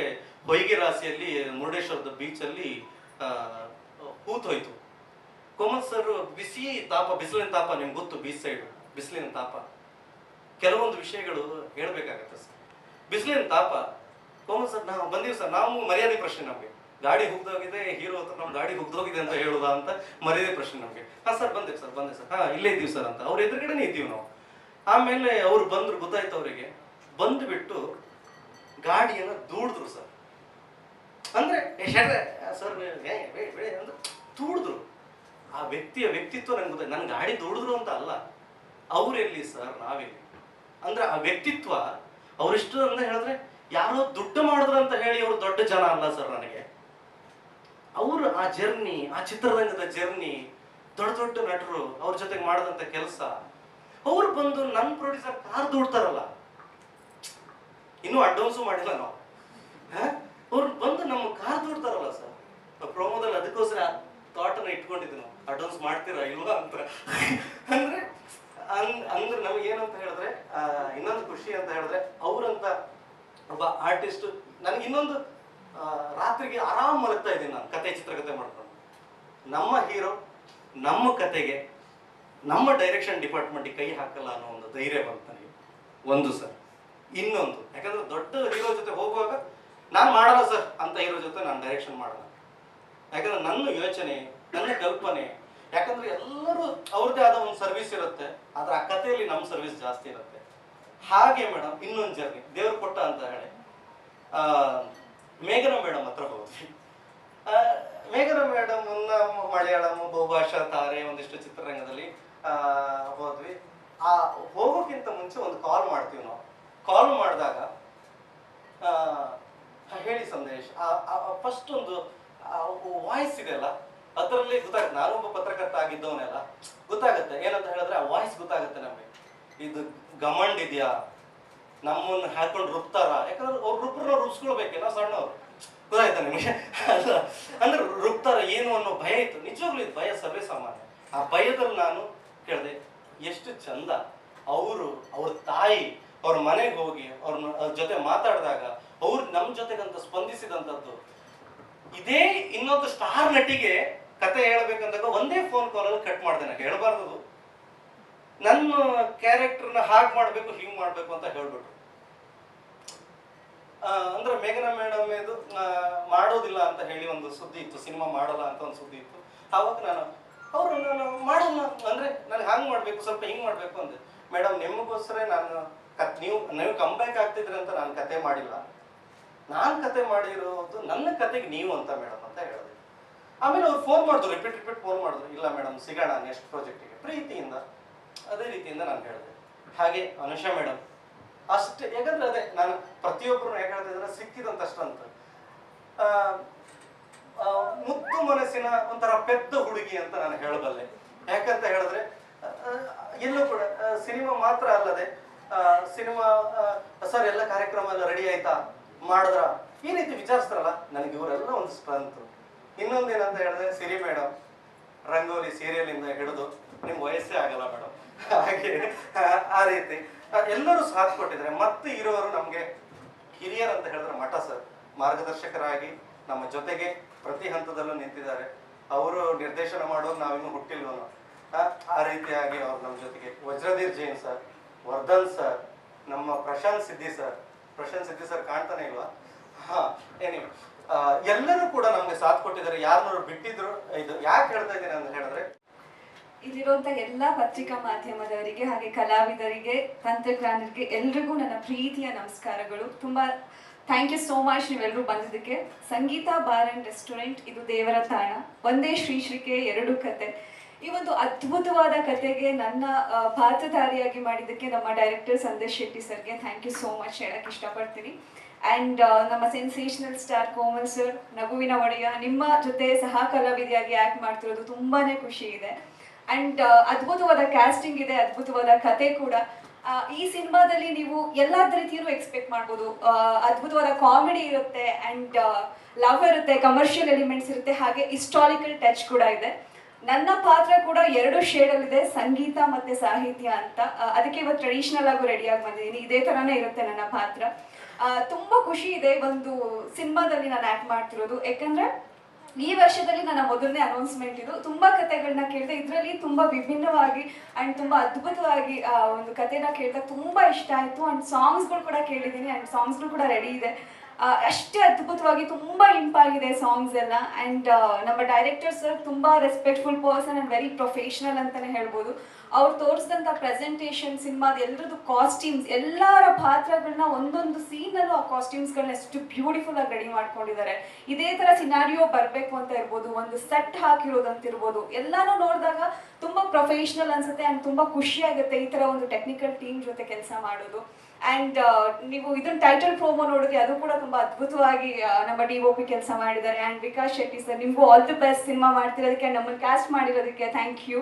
ಹೊಯ್ಗೆ ರಾಶಿಯಲ್ಲಿ ಮುರುಡೇಶ್ವರದ ಬೀಚಲ್ಲಿ ಹೂತ್ ಹೋಯ್ತು ಕೋಮಲ್ ಸರ್, ಬಿಸಿ ತಾಪ, ಬಿಸಿಲಿನ ತಾಪ ನಿಮ್ಗೆ ಗೊತ್ತು, ಬೀಚ್ ಸೈಡ್, ಬಿಸಿಲಿನ ತಾಪ. ಕೆಲವೊಂದು ವಿಷಯಗಳು ಹೇಳ್ಬೇಕಾಗತ್ತೆ ಸರ್. ಬಿಸಿಲಿನ ತಾಪ, ಕೋಮಲ್ ಸರ್, ನಾವು ಬಂದೀವಿ ಸರ್, ನಾವು ಮರ್ಯಾದೆ ಪ್ರಶ್ನೆ ನಮಗೆ. ಗಾಡಿ ಹುಗ್ದೋಗಿದೆ, ಹೀರೋ ಹತ್ರ ನಮ್ಮ ಗಾಡಿ ಹುಗ್ದೋಗಿದೆ ಅಂತ ಹೇಳುದಾ ಅಂತ ಮರ್ಯಾದೆ ಪ್ರಶ್ನೆ ನಮಗೆ. ಹಾ ಸರ್, ಬಂದೆ ಸರ್ ಬಂದೆ ಸರ್. ಹಾ, ಇಲ್ಲೇ ಇದ್ದೀವಿ ಸರ್ ಅಂತ. ಅವ್ರ ಎದುರುಗಡೆನೇ ಇದ್ದೀವಿ ನಾವು. ಆಮೇಲೆ ಅವ್ರು ಬಂದ್ರು, ಗೊತ್ತಾಯ್ತು ಅವರಿಗೆ. ಬಂದ್ಬಿಟ್ಟು ಗಾಡಿಯನ್ನ ದೂಡಿದ್ರು ಸರ್. ಅಂದ್ರೆ ಸರ್ ತೂಡಿದ್ರು. ದೂಡಿದ್ರು ಆ ವ್ಯಕ್ತಿಯ ವ್ಯಕ್ತಿತ್ವ ನಂಗೆ ಗೊತ್ತಾಯ್ತು. ನನ್ನ ಗಾಡಿ ದೂಡಿದ್ರು ಅಂತ ಅಲ್ಲ, ಅವ್ರೆಲ್ಲಿ ಸರ್, ನಾವೆಲ್ಲಿ? ಅಂದ್ರೆ ಆ ವ್ಯಕ್ತಿತ್ವ ಅವರಿಷ್ಟು ಅಂತ ಹೇಳಿದ್ರೆ ಯಾರೋ ದುಡ್ಡು ಮಾಡಿದ್ರು ಅಂತ ಹೇಳಿ ಅವರು ದೊಡ್ಡ ಜನ ಅಲ್ಲ ಸರ್ ನನಗೆ. ಅವರು ಆ ಜರ್ನಿ, ಆ ಚಿತ್ರರಂಗದ ಜರ್ನಿ, ದೊಡ್ಡ ದೊಡ್ಡ ನಟರು ಅವ್ರ ಜೊತೆಗೆ ಮಾಡಿದಂಥ ಕೆಲಸ ಅವ್ರು ಬಂದು ನನ್ನ ಪ್ರೊಡ್ಯೂಸರ್ ಕಾರ್ ದೂಡ್ತಾರಲ್ಲ ಇನ್ನೂ ಅಡ್ವಾನ್ಸು ಮಾಡಿಲ್ಲ ನಾವು. ಅವ್ರು ಬಂದು ನಮ್ಮ ಕಾರ್ ದೂಡ್ತಾರಲ್ಲ ಸರ್ ಪ್ರೋಮೋದಲ್ಲಿ ಅದಕ್ಕೋಸ್ಕರ ಥಾಟನ್ನು ಇಟ್ಕೊಂಡಿದ್ವಿ ನಾವು. ಅಡ್ವಾನ್ಸ್ ಮಾಡ್ತೀರಾ ಇಲ್ವಾ ಅಂತ. ಅಂದ್ರೆ ಅಂದ್ರೆ ನಮ್ಗೆ ಏನಂತ ಹೇಳಿದ್ರೆ ಇನ್ನೊಂದು ಖುಷಿ ಅಂತ ಹೇಳಿದ್ರೆ, ಅವರಂತ ಒಬ್ಬ ಆರ್ಟಿಸ್ಟ್ ನನಗೆ ಇನ್ನೊಂದು ರಾತ್ರಿಗೆ ಆರಾಮ್ ಮಲಗ್ತಾ ಇದ್ದೀನಿ ನಾನು, ಕತೆ ಚಿತ್ರಕಥೆ ಮಾಡ್ಕೊಂಡು. ನಮ್ಮ ಹೀರೋ ನಮ್ಮ ಕತೆಗೆ ನಮ್ಮ ಡೈರೆಕ್ಷನ್ ಡಿಪಾರ್ಟ್ಮೆಂಟಿಗೆ ಕೈ ಹಾಕಲ್ಲ ಅನ್ನೋ ಒಂದು ಧೈರ್ಯ ಬಂತು ನನಗೆ ಒಂದು ಸರ್ ಇನ್ನೊಂದು. ಯಾಕಂದ್ರೆ ದೊಡ್ಡ ಹೀರೋ ಜೊತೆ ಹೋಗುವಾಗ ನಾನು ಮಾಡಲ್ಲ ಸರ್ ಅಂತ ಹೀರೋ ಜೊತೆ ನಾನು ಡೈರೆಕ್ಷನ್ ಮಾಡಲ್ಲ. ಯಾಕಂದ್ರೆ ನನ್ನ ಯೋಚನೆ, ನನ್ನ ಕಲ್ಪನೆ, ಯಾಕಂದ್ರೆ ಎಲ್ಲರೂ ಅವ್ರದ್ದೇ ಆದ ಒಂದು ಸರ್ವಿಸ್ ಇರುತ್ತೆ, ಆದ್ರೆ ಆ ಕಥೆಯಲ್ಲಿ ನಮ್ಮ ಸರ್ವಿಸ್ ಜಾಸ್ತಿ ಇರುತ್ತೆ. ಹಾಗೆ ಮೇಡಮ್ ಇನ್ನೊಂದು ಜರ್ನಿ ದೇವ್ರು ಕೊಟ್ಟ ಅಂತ ಹೇಳಿ. ಮೇಘನ ಮೇಡಮ್ ಹತ್ರ ಹೋದ್ವಿ. ಮೇಘನ ಮೇಡಮ್ ಮಲಯಾಳಂ, ಬಹುಭಾಷಾ ತಾರೆ, ಒಂದಿಷ್ಟು ಚಿತ್ರರಂಗದಲ್ಲಿ ಹೋದ್ವಿ. ಆ, ಹೋಗೋಕ್ಕಿಂತ ಮುಂಚೆ ಒಂದು ಕಾಲ್ ಮಾಡ್ತೀವಿ ನಾವು. ಕಾಲ್ ಮಾಡಿದಾಗ ಹೇಳಿ ಸಂದೇಶ್ ಫಸ್ಟ್ ಒಂದು ವಾಯ್ಸ್ ಇದೆಯಲ್ಲ ಅದರಲ್ಲಿ ಗೊತ್ತಾಗುತ್ತೆ. ನಾನು ಒಬ್ಬ ಪತ್ರಕರ್ತ ಆಗಿದ್ದವನೆಲ್ಲ ಗೊತ್ತಾಗುತ್ತೆ. ಏನಂತ ಹೇಳಿದ್ರೆ ಆ ವಾಯ್ಸ್ ಗೊತ್ತಾಗುತ್ತೆ ನಮಗೆ. ಇದು ಗಮಂಡ್ ಇದೆಯಾ ನಮ್ಮನ್ನ ಹಾಕೊಂಡು ರುಬ್ತಾರ? ಯಾಕಂದ್ರೆ ಅವ್ರು ರುಬ್ರನ್ನ ರುಬ್ಸ್ಕೊಳ್ಬೇಕಲ್ಲ ಸಣ್ಣವ್ರು. ಗೊತ್ತಾಯ್ತಾ ನಿಮಗೆ? ಅಂದ್ರೆ ರುಬ್ತಾರ ಏನು ಅನ್ನೋ ಭಯ ಇತ್ತು. ನಿಜವಾಗ್ಲೂ ಇದು ಭಯ ಸರ್ವೇ ಸಾಮಾನ್ಯ ಆ ಭಯದಲ್ಲಿ ನಾನು ಕೇಳಿದೆ, ಎಷ್ಟು ಚಂದ. ಅವರು ಅವ್ರ ತಾಯಿ ಅವ್ರ ಮನೆಗೆ ಹೋಗಿ ಅವ್ರ ಜೊತೆ ಮಾತಾಡಿದಾಗ ಅವ್ರು ನಮ್ಮ ಜೊತೆಗಂತ ಸ್ಪಂದಿಸಿದಂಥದ್ದು ಇದೇ ಇನ್ನೊಂದು ಸ್ಟಾರ್ ನಟಿಗೆ ಕತೆ ಹೇಳ್ಬೇಕಂದಾಗ ಒಂದೇ ಫೋನ್ ಕಾಲಲ್ಲಿ ಕಟ್ ಮಾಡಿದೆ ನಾನು ಹೇಳ್ಬಾರ್ದು. ನನ್ನ ಕ್ಯಾರೆಕ್ಟರ್ನ ಹಾಗೆ ಮಾಡಬೇಕು, ಹೀಗೆ ಮಾಡಬೇಕು ಅಂತ ಹೇಳ್ಬಿಟ್ರು. ಅಂದ್ರೆ ಮೇಘನಾ ಮೇಡಮ್ ಇದು ಮಾಡೋದಿಲ್ಲ ಅಂತ ಹೇಳಿ ಒಂದು ಸುದ್ದಿ ಇತ್ತು. ಸಿನಿಮಾ ಮಾಡಲ್ಲ ಅಂತ ಒಂದು ಸುದ್ದಿ ಇತ್ತು. ಆವಾಗ ನಾನು ಅವರು ನಾನು ಮಾಡೋಣ ಅಂದ್ರೆ ನನಗೆ ಹಂಗೆ ಮಾಡಬೇಕು ಸ್ವಲ್ಪ ಹಿಂಗೆ ಮಾಡಬೇಕು ಅಂದ್ರೆ ಮೇಡಮ್ ನಿಮಗೋಸ್ಕರ ನಾನು ಕತ್ ನೀವು ನೀವು ಕಂಬ್ಯಾಕ್ ಆಗ್ತಿದ್ರೆ ಅಂತ ನಾನು ಕತೆ ಮಾಡಿಲ್ಲ. ನಾನು ಕತೆ ಮಾಡಿರೋದು ನನ್ನ ಕತೆಗೆ ನೀವು ಅಂತ ಮೇಡಮ್ ಅಂತ ಹೇಳಿದೆ. ಆಮೇಲೆ ಅವ್ರು ಫೋನ್ ಮಾಡಿದ್ರು ರಿಪೀಟ್ ರಿಪೀಟ್ ಫೋನ್ ಮಾಡಿದ್ರು. ಇಲ್ಲ ಮೇಡಮ್ ಸಿಗೋಣ ನೆಕ್ಸ್ಟ್ ಪ್ರಾಜೆಕ್ಟಿಗೆ ಪ್ರೀತಿಯಿಂದ ಅದೇ ರೀತಿಯಿಂದ ನಾನು ಹೇಳಿದೆ. ಹಾಗೆ ಅನುಷಾ ಮೇಡಮ್ ಅಷ್ಟೇ. ಯಾಕಂದ್ರೆ ಅದೇ ನಾನು ಪ್ರತಿಯೊಬ್ಬರು ಯಾಕೆ ಹೇಳ್ತಿದ್ರೆ ಸಿಕ್ಕಿದಂತಷ್ಟು ಅಂತ ಆ, ಆ, ಮುದ್ದು ಮನಸ್ಸಿನ ಒಂಥರ ಪೆದ್ದ ಹುಡುಗಿ ಅಂತ ನಾನು ಹೇಳಬಲ್ಲೆ. ಯಾಕಂತ ಹೇಳಿದ್ರೆ ಎಲ್ಲೂ ಕೂಡ ಸಿನಿಮಾ ಮಾತ್ರ ಅಲ್ಲದೆ ಸಿನಿಮಾ ಸರ್ ಎಲ್ಲ ಕಾರ್ಯಕ್ರಮ ಎಲ್ಲ ರೆಡಿ ಆಯ್ತಾ? ಮಾಡಿದ್ರ? ಈ ರೀತಿ ವಿಚಾರಿಸ್ತಾರಲ್ಲ ನನಗೆ ಇವರೆಲ್ಲ ಒಂದು ಸ್ಟ್ರೆಂತ್ ಇನ್ನೊಂದೇನಂತ ಹೇಳಿದ್ರೆ ಸಿರಿ ಮೇಡಮ್ ರಂಗೋಲಿ ಸೀರಿಯಲ್ ಇಂದ ಹಿಡಿದು ನಿಮ್ ವಯಸ್ಸೇ ಆಗಲ್ಲ ಮೇಡಮ್ ಹಾಗೆ ಆ, ಆ ರೀತಿ. ಎಲ್ಲರೂ ಸಾಥ್ ಕೊಟ್ಟಿದ್ದಾರೆ ಮತ್ತೆ ಇರೋರು ನಮಗೆ ಹಿರಿಯರ್ ಅಂತ ಹೇಳಿದ್ರೆ ಮಠ ಸರ್. ಮಾರ್ಗದರ್ಶಕರಾಗಿ ನಮ್ಮ ಜೊತೆಗೆ ಪ್ರತಿ ಹಂತದಲ್ಲೂ ನಿಂತಿದ್ದಾರೆ. ಅವರು ನಿರ್ದೇಶನ ಮಾಡೋದು ನಾವಿನ್ನು ಹುಟ್ಟಿಲ್ವನು ಆ, ರೀತಿಯಾಗಿ ಅವ್ರು ನಮ್ಮ ಜೊತೆಗೆ. ವಜ್ರಧೀರ್ ಜೈನ್ ಸರ್ ವರ್ಧನ್ ಸರ್ ನಮ್ಮ ಪ್ರಶಾಂತ್ ಸಿದ್ದಿ ಸರ್. ಪ್ರಶಾಂತ್ ಸಿದ್ದಿ ಸರ್ ಕಾಣ್ತಾನೆ ಇಲ್ವಾ? ಹಾ ಎಲ್ಲರೂ ಕೂಡ ನಮ್ಗೆ ಸಾಥ್ ಕೊಟ್ಟಿದ್ದಾರೆ. ಯಾರನ್ನೂ ಬಿಟ್ಟಿದ್ರು ಇದು ಯಾಕೆ ಹೇಳ್ತಾ ಇದ್ದೀನಿ ಅಂತ ಹೇಳಿದ್ರೆ ಇಲ್ಲಿರುವಂತ ಎಲ್ಲಾ ಪತ್ರಿಕಾ ಮಾಧ್ಯಮದವರಿಗೆ ಹಾಗೆ ಕಲಾವಿದರಿಗೆ ತಂತ್ರಜ್ಞಾನರಿಗೆ ಎಲ್ರಿಗೂ ನನ್ನ ಪ್ರೀತಿಯ ನಮಸ್ಕಾರಗಳು. ತುಂಬಾ ಥ್ಯಾಂಕ್ ಯು ಸೋ ಮಚ್ ನೀವೆಲ್ಲರೂ ಬಂದಿದ್ದಕ್ಕೆ. ಸಂಗೀತ ಬಾರ್ ಅಂಡ್ ರೆಸ್ಟೋರೆಂಟ್, ಇದು ದೇವರ ತಾಣ. ಒಂದೇ ಶ್ರೀ ಶ್ರೀಕೆ ಎರಡು ಕತೆ. ಈ ಒಂದು ಅದ್ಭುತವಾದ ಕತೆಗೆ ನನ್ನ ಪಾತ್ರಧಾರಿಯಾಗಿ ಮಾಡಿದ್ದಕ್ಕೆ ನಮ್ಮ ಡೈರೆಕ್ಟರ್ ಸಂದೇಶ್ ಶೆಟ್ಟಿ ಸರ್ಗೆ ಥ್ಯಾಂಕ್ ಯು ಸೋ ಮಚ್ ಹೇಳಕ್ಕೆ ಇಷ್ಟಪಡ್ತೀನಿ. ಆ್ಯಂಡ್ ನಮ್ಮ ಸೆನ್ಸೇಷನಲ್ ಸ್ಟಾರ್ ಕೋಮಲ್ ಸರ್ ನಗುವಿನ ಒಡೆಯ, ನಿಮ್ಮ ಜೊತೆ ಸಹ ಕಲಾವಿದೆಯಾಗಿ ಆ್ಯಕ್ಟ್ ಮಾಡ್ತಿರೋದು ತುಂಬಾ ಖುಷಿ ಇದೆ. ಆ್ಯಂಡ್ ಅದ್ಭುತವಾದ ಕ್ಯಾಸ್ಟಿಂಗ್ ಇದೆ, ಅದ್ಭುತವಾದ ಕತೆ ಕೂಡ. ಈ ಸಿನಿಮಾದಲ್ಲಿ ನೀವು ಎಲ್ಲಾ ರೀತಿಯೂ ಎಕ್ಸ್ಪೆಕ್ಟ್ ಮಾಡ್ಬೋದು. ಅದ್ಭುತವಾದ ಕಾಮಿಡಿ ಇರುತ್ತೆ ಅಂಡ್ ಲವ್ ಇರುತ್ತೆ ಕಮರ್ಷಿಯಲ್ ಎಲಿಮೆಂಟ್ಸ್ ಇರುತ್ತೆ, ಹಾಗೆ ಹಿಸ್ಟಾರಿಕಲ್ ಟಚ್ ಕೂಡ ಇದೆ. ನನ್ನ ಪಾತ್ರ ಕೂಡ ಎರಡು ಶೇಡಲ್ಲಿದೆ ಸಂಗೀತ ಮತ್ತೆ ಸಾಹಿತ್ಯ ಅಂತ. ಅದಕ್ಕೆ ಇವತ್ತು ಟ್ರೆಡಿಷನಲ್ ಆಗು ರೆಡಿಯಾಗಿ ಬಂದಿದ್ದೀನಿ. ಇದೇ ಥರನೇ ಇರುತ್ತೆ ನನ್ನ ಪಾತ್ರ. ತುಂಬಾ ಖುಷಿ ಇದೆ ಒಂದು ಸಿನಿಮಾದಲ್ಲಿ ನಾನು ಆ್ಯಕ್ಟ್ ಮಾಡ್ತಿರೋದು. ಯಾಕಂದ್ರೆ ಈ ವರ್ಷದಲ್ಲಿ ನನ್ನ ಮೊದಲನೇ ಅನೌನ್ಸ್ಮೆಂಟ್ ಇದು. ತುಂಬಾ ಕತೆಗಳನ್ನ ಕೇಳಿದೆ, ಇದರಲ್ಲಿ ತುಂಬಾ ವಿಭಿನ್ನವಾಗಿ ಅಂಡ್ ತುಂಬಾ ಅದ್ಭುತವಾಗಿ ಒಂದು ಕತೆನ ಕೇಳಿದೆ ತುಂಬಾ ಇಷ್ಟ ಆಯ್ತು. ಅಂಡ್ ಸಾಂಗ್ಸ್ಗಳು ಕೂಡ ಕೇಳಿದ್ದೀನಿ ಅಂಡ್ ಸಾಂಗ್ಸ್ಗಳು ಕೂಡ ರೆಡಿ ಇದೆ. ಅಷ್ಟೇ ಅದ್ಭುತವಾಗಿ ತುಂಬಾ ಇಂಪಾಗಿದೆ ಸಾಂಗ್ಸ್ ಎಲ್ಲ. ಅಂಡ್ ನಮ್ಮ ಡೈರೆಕ್ಟರ್ ಸರ್ ತುಂಬಾ respectful person and very professional ಅಂತಾನೆ ಹೇಳ್ಬೋದು. ಅವ್ರು ತೋರಿಸಿದಂಥ ಪ್ರೆಸೆಂಟೇಷನ್ ಸಿನಿಮಾದ ಎಲ್ಲರದ್ದು ಕಾಸ್ಟ್ಯೂಮ್ಸ್ ಎಲ್ಲರ ಪಾತ್ರಗಳನ್ನ ಒಂದೊಂದು ಸೀನಲ್ಲೂ ಆ ಕಾಸ್ಟ್ಯೂಮ್ಸ್ಗಳನ್ನ ಎಷ್ಟು ಬ್ಯೂಟಿಫುಲ್ ಆಗಿ ರೆಡಿ ಮಾಡ್ಕೊಂಡಿದ್ದಾರೆ ಇದೇ ತರ ಸಿನಾರಿಯೋ ಬರಬೇಕು ಅಂತ ಇರ್ಬೋದು, ಒಂದು ಸೆಟ್ ಹಾಕಿರೋದಂತ ಇರ್ಬೋದು ಎಲ್ಲಾನು ನೋಡಿದಾಗ ತುಂಬಾ ಪ್ರೊಫೆಷನಲ್ ಅನ್ಸುತ್ತೆ ಅಂಡ್ ತುಂಬಾ ಖುಷಿ ಆಗುತ್ತೆ ಈ ತರ ಒಂದು ಟೆಕ್ನಿಕಲ್ ಟೀಮ್ ಜೊತೆ ಕೆಲಸ ಮಾಡೋದು. ಅಂಡ್ ನೀವು ಇದನ್ನ ಟೈಟಲ್ ಪ್ರೋಮೋ ನೋಡಿದ್ರೆ ಅದು ಕೂಡ ತುಂಬಾ ಅದ್ಭುತವಾಗಿ ನಮ್ಮ ಡಿ ಒ ಪಿ ಕೆಲಸ ಮಾಡಿದ್ದಾರೆ. ಅಂಡ್ ವಿಕಾಸ್ ಶೆಟ್ಟಿ ಸರ್, ನಿಮಗೂ ಆಲ್ ದಿ ಬೆಸ್ಟ್ ಸಿನಿಮಾ ಮಾಡ್ತಿರೋದಕ್ಕೆ ನಮ್ಮನ್ನು ಕ್ಯಾಸ್ಟ್ ಮಾಡಿರೋದಕ್ಕೆ ಥ್ಯಾಂಕ್ ಯು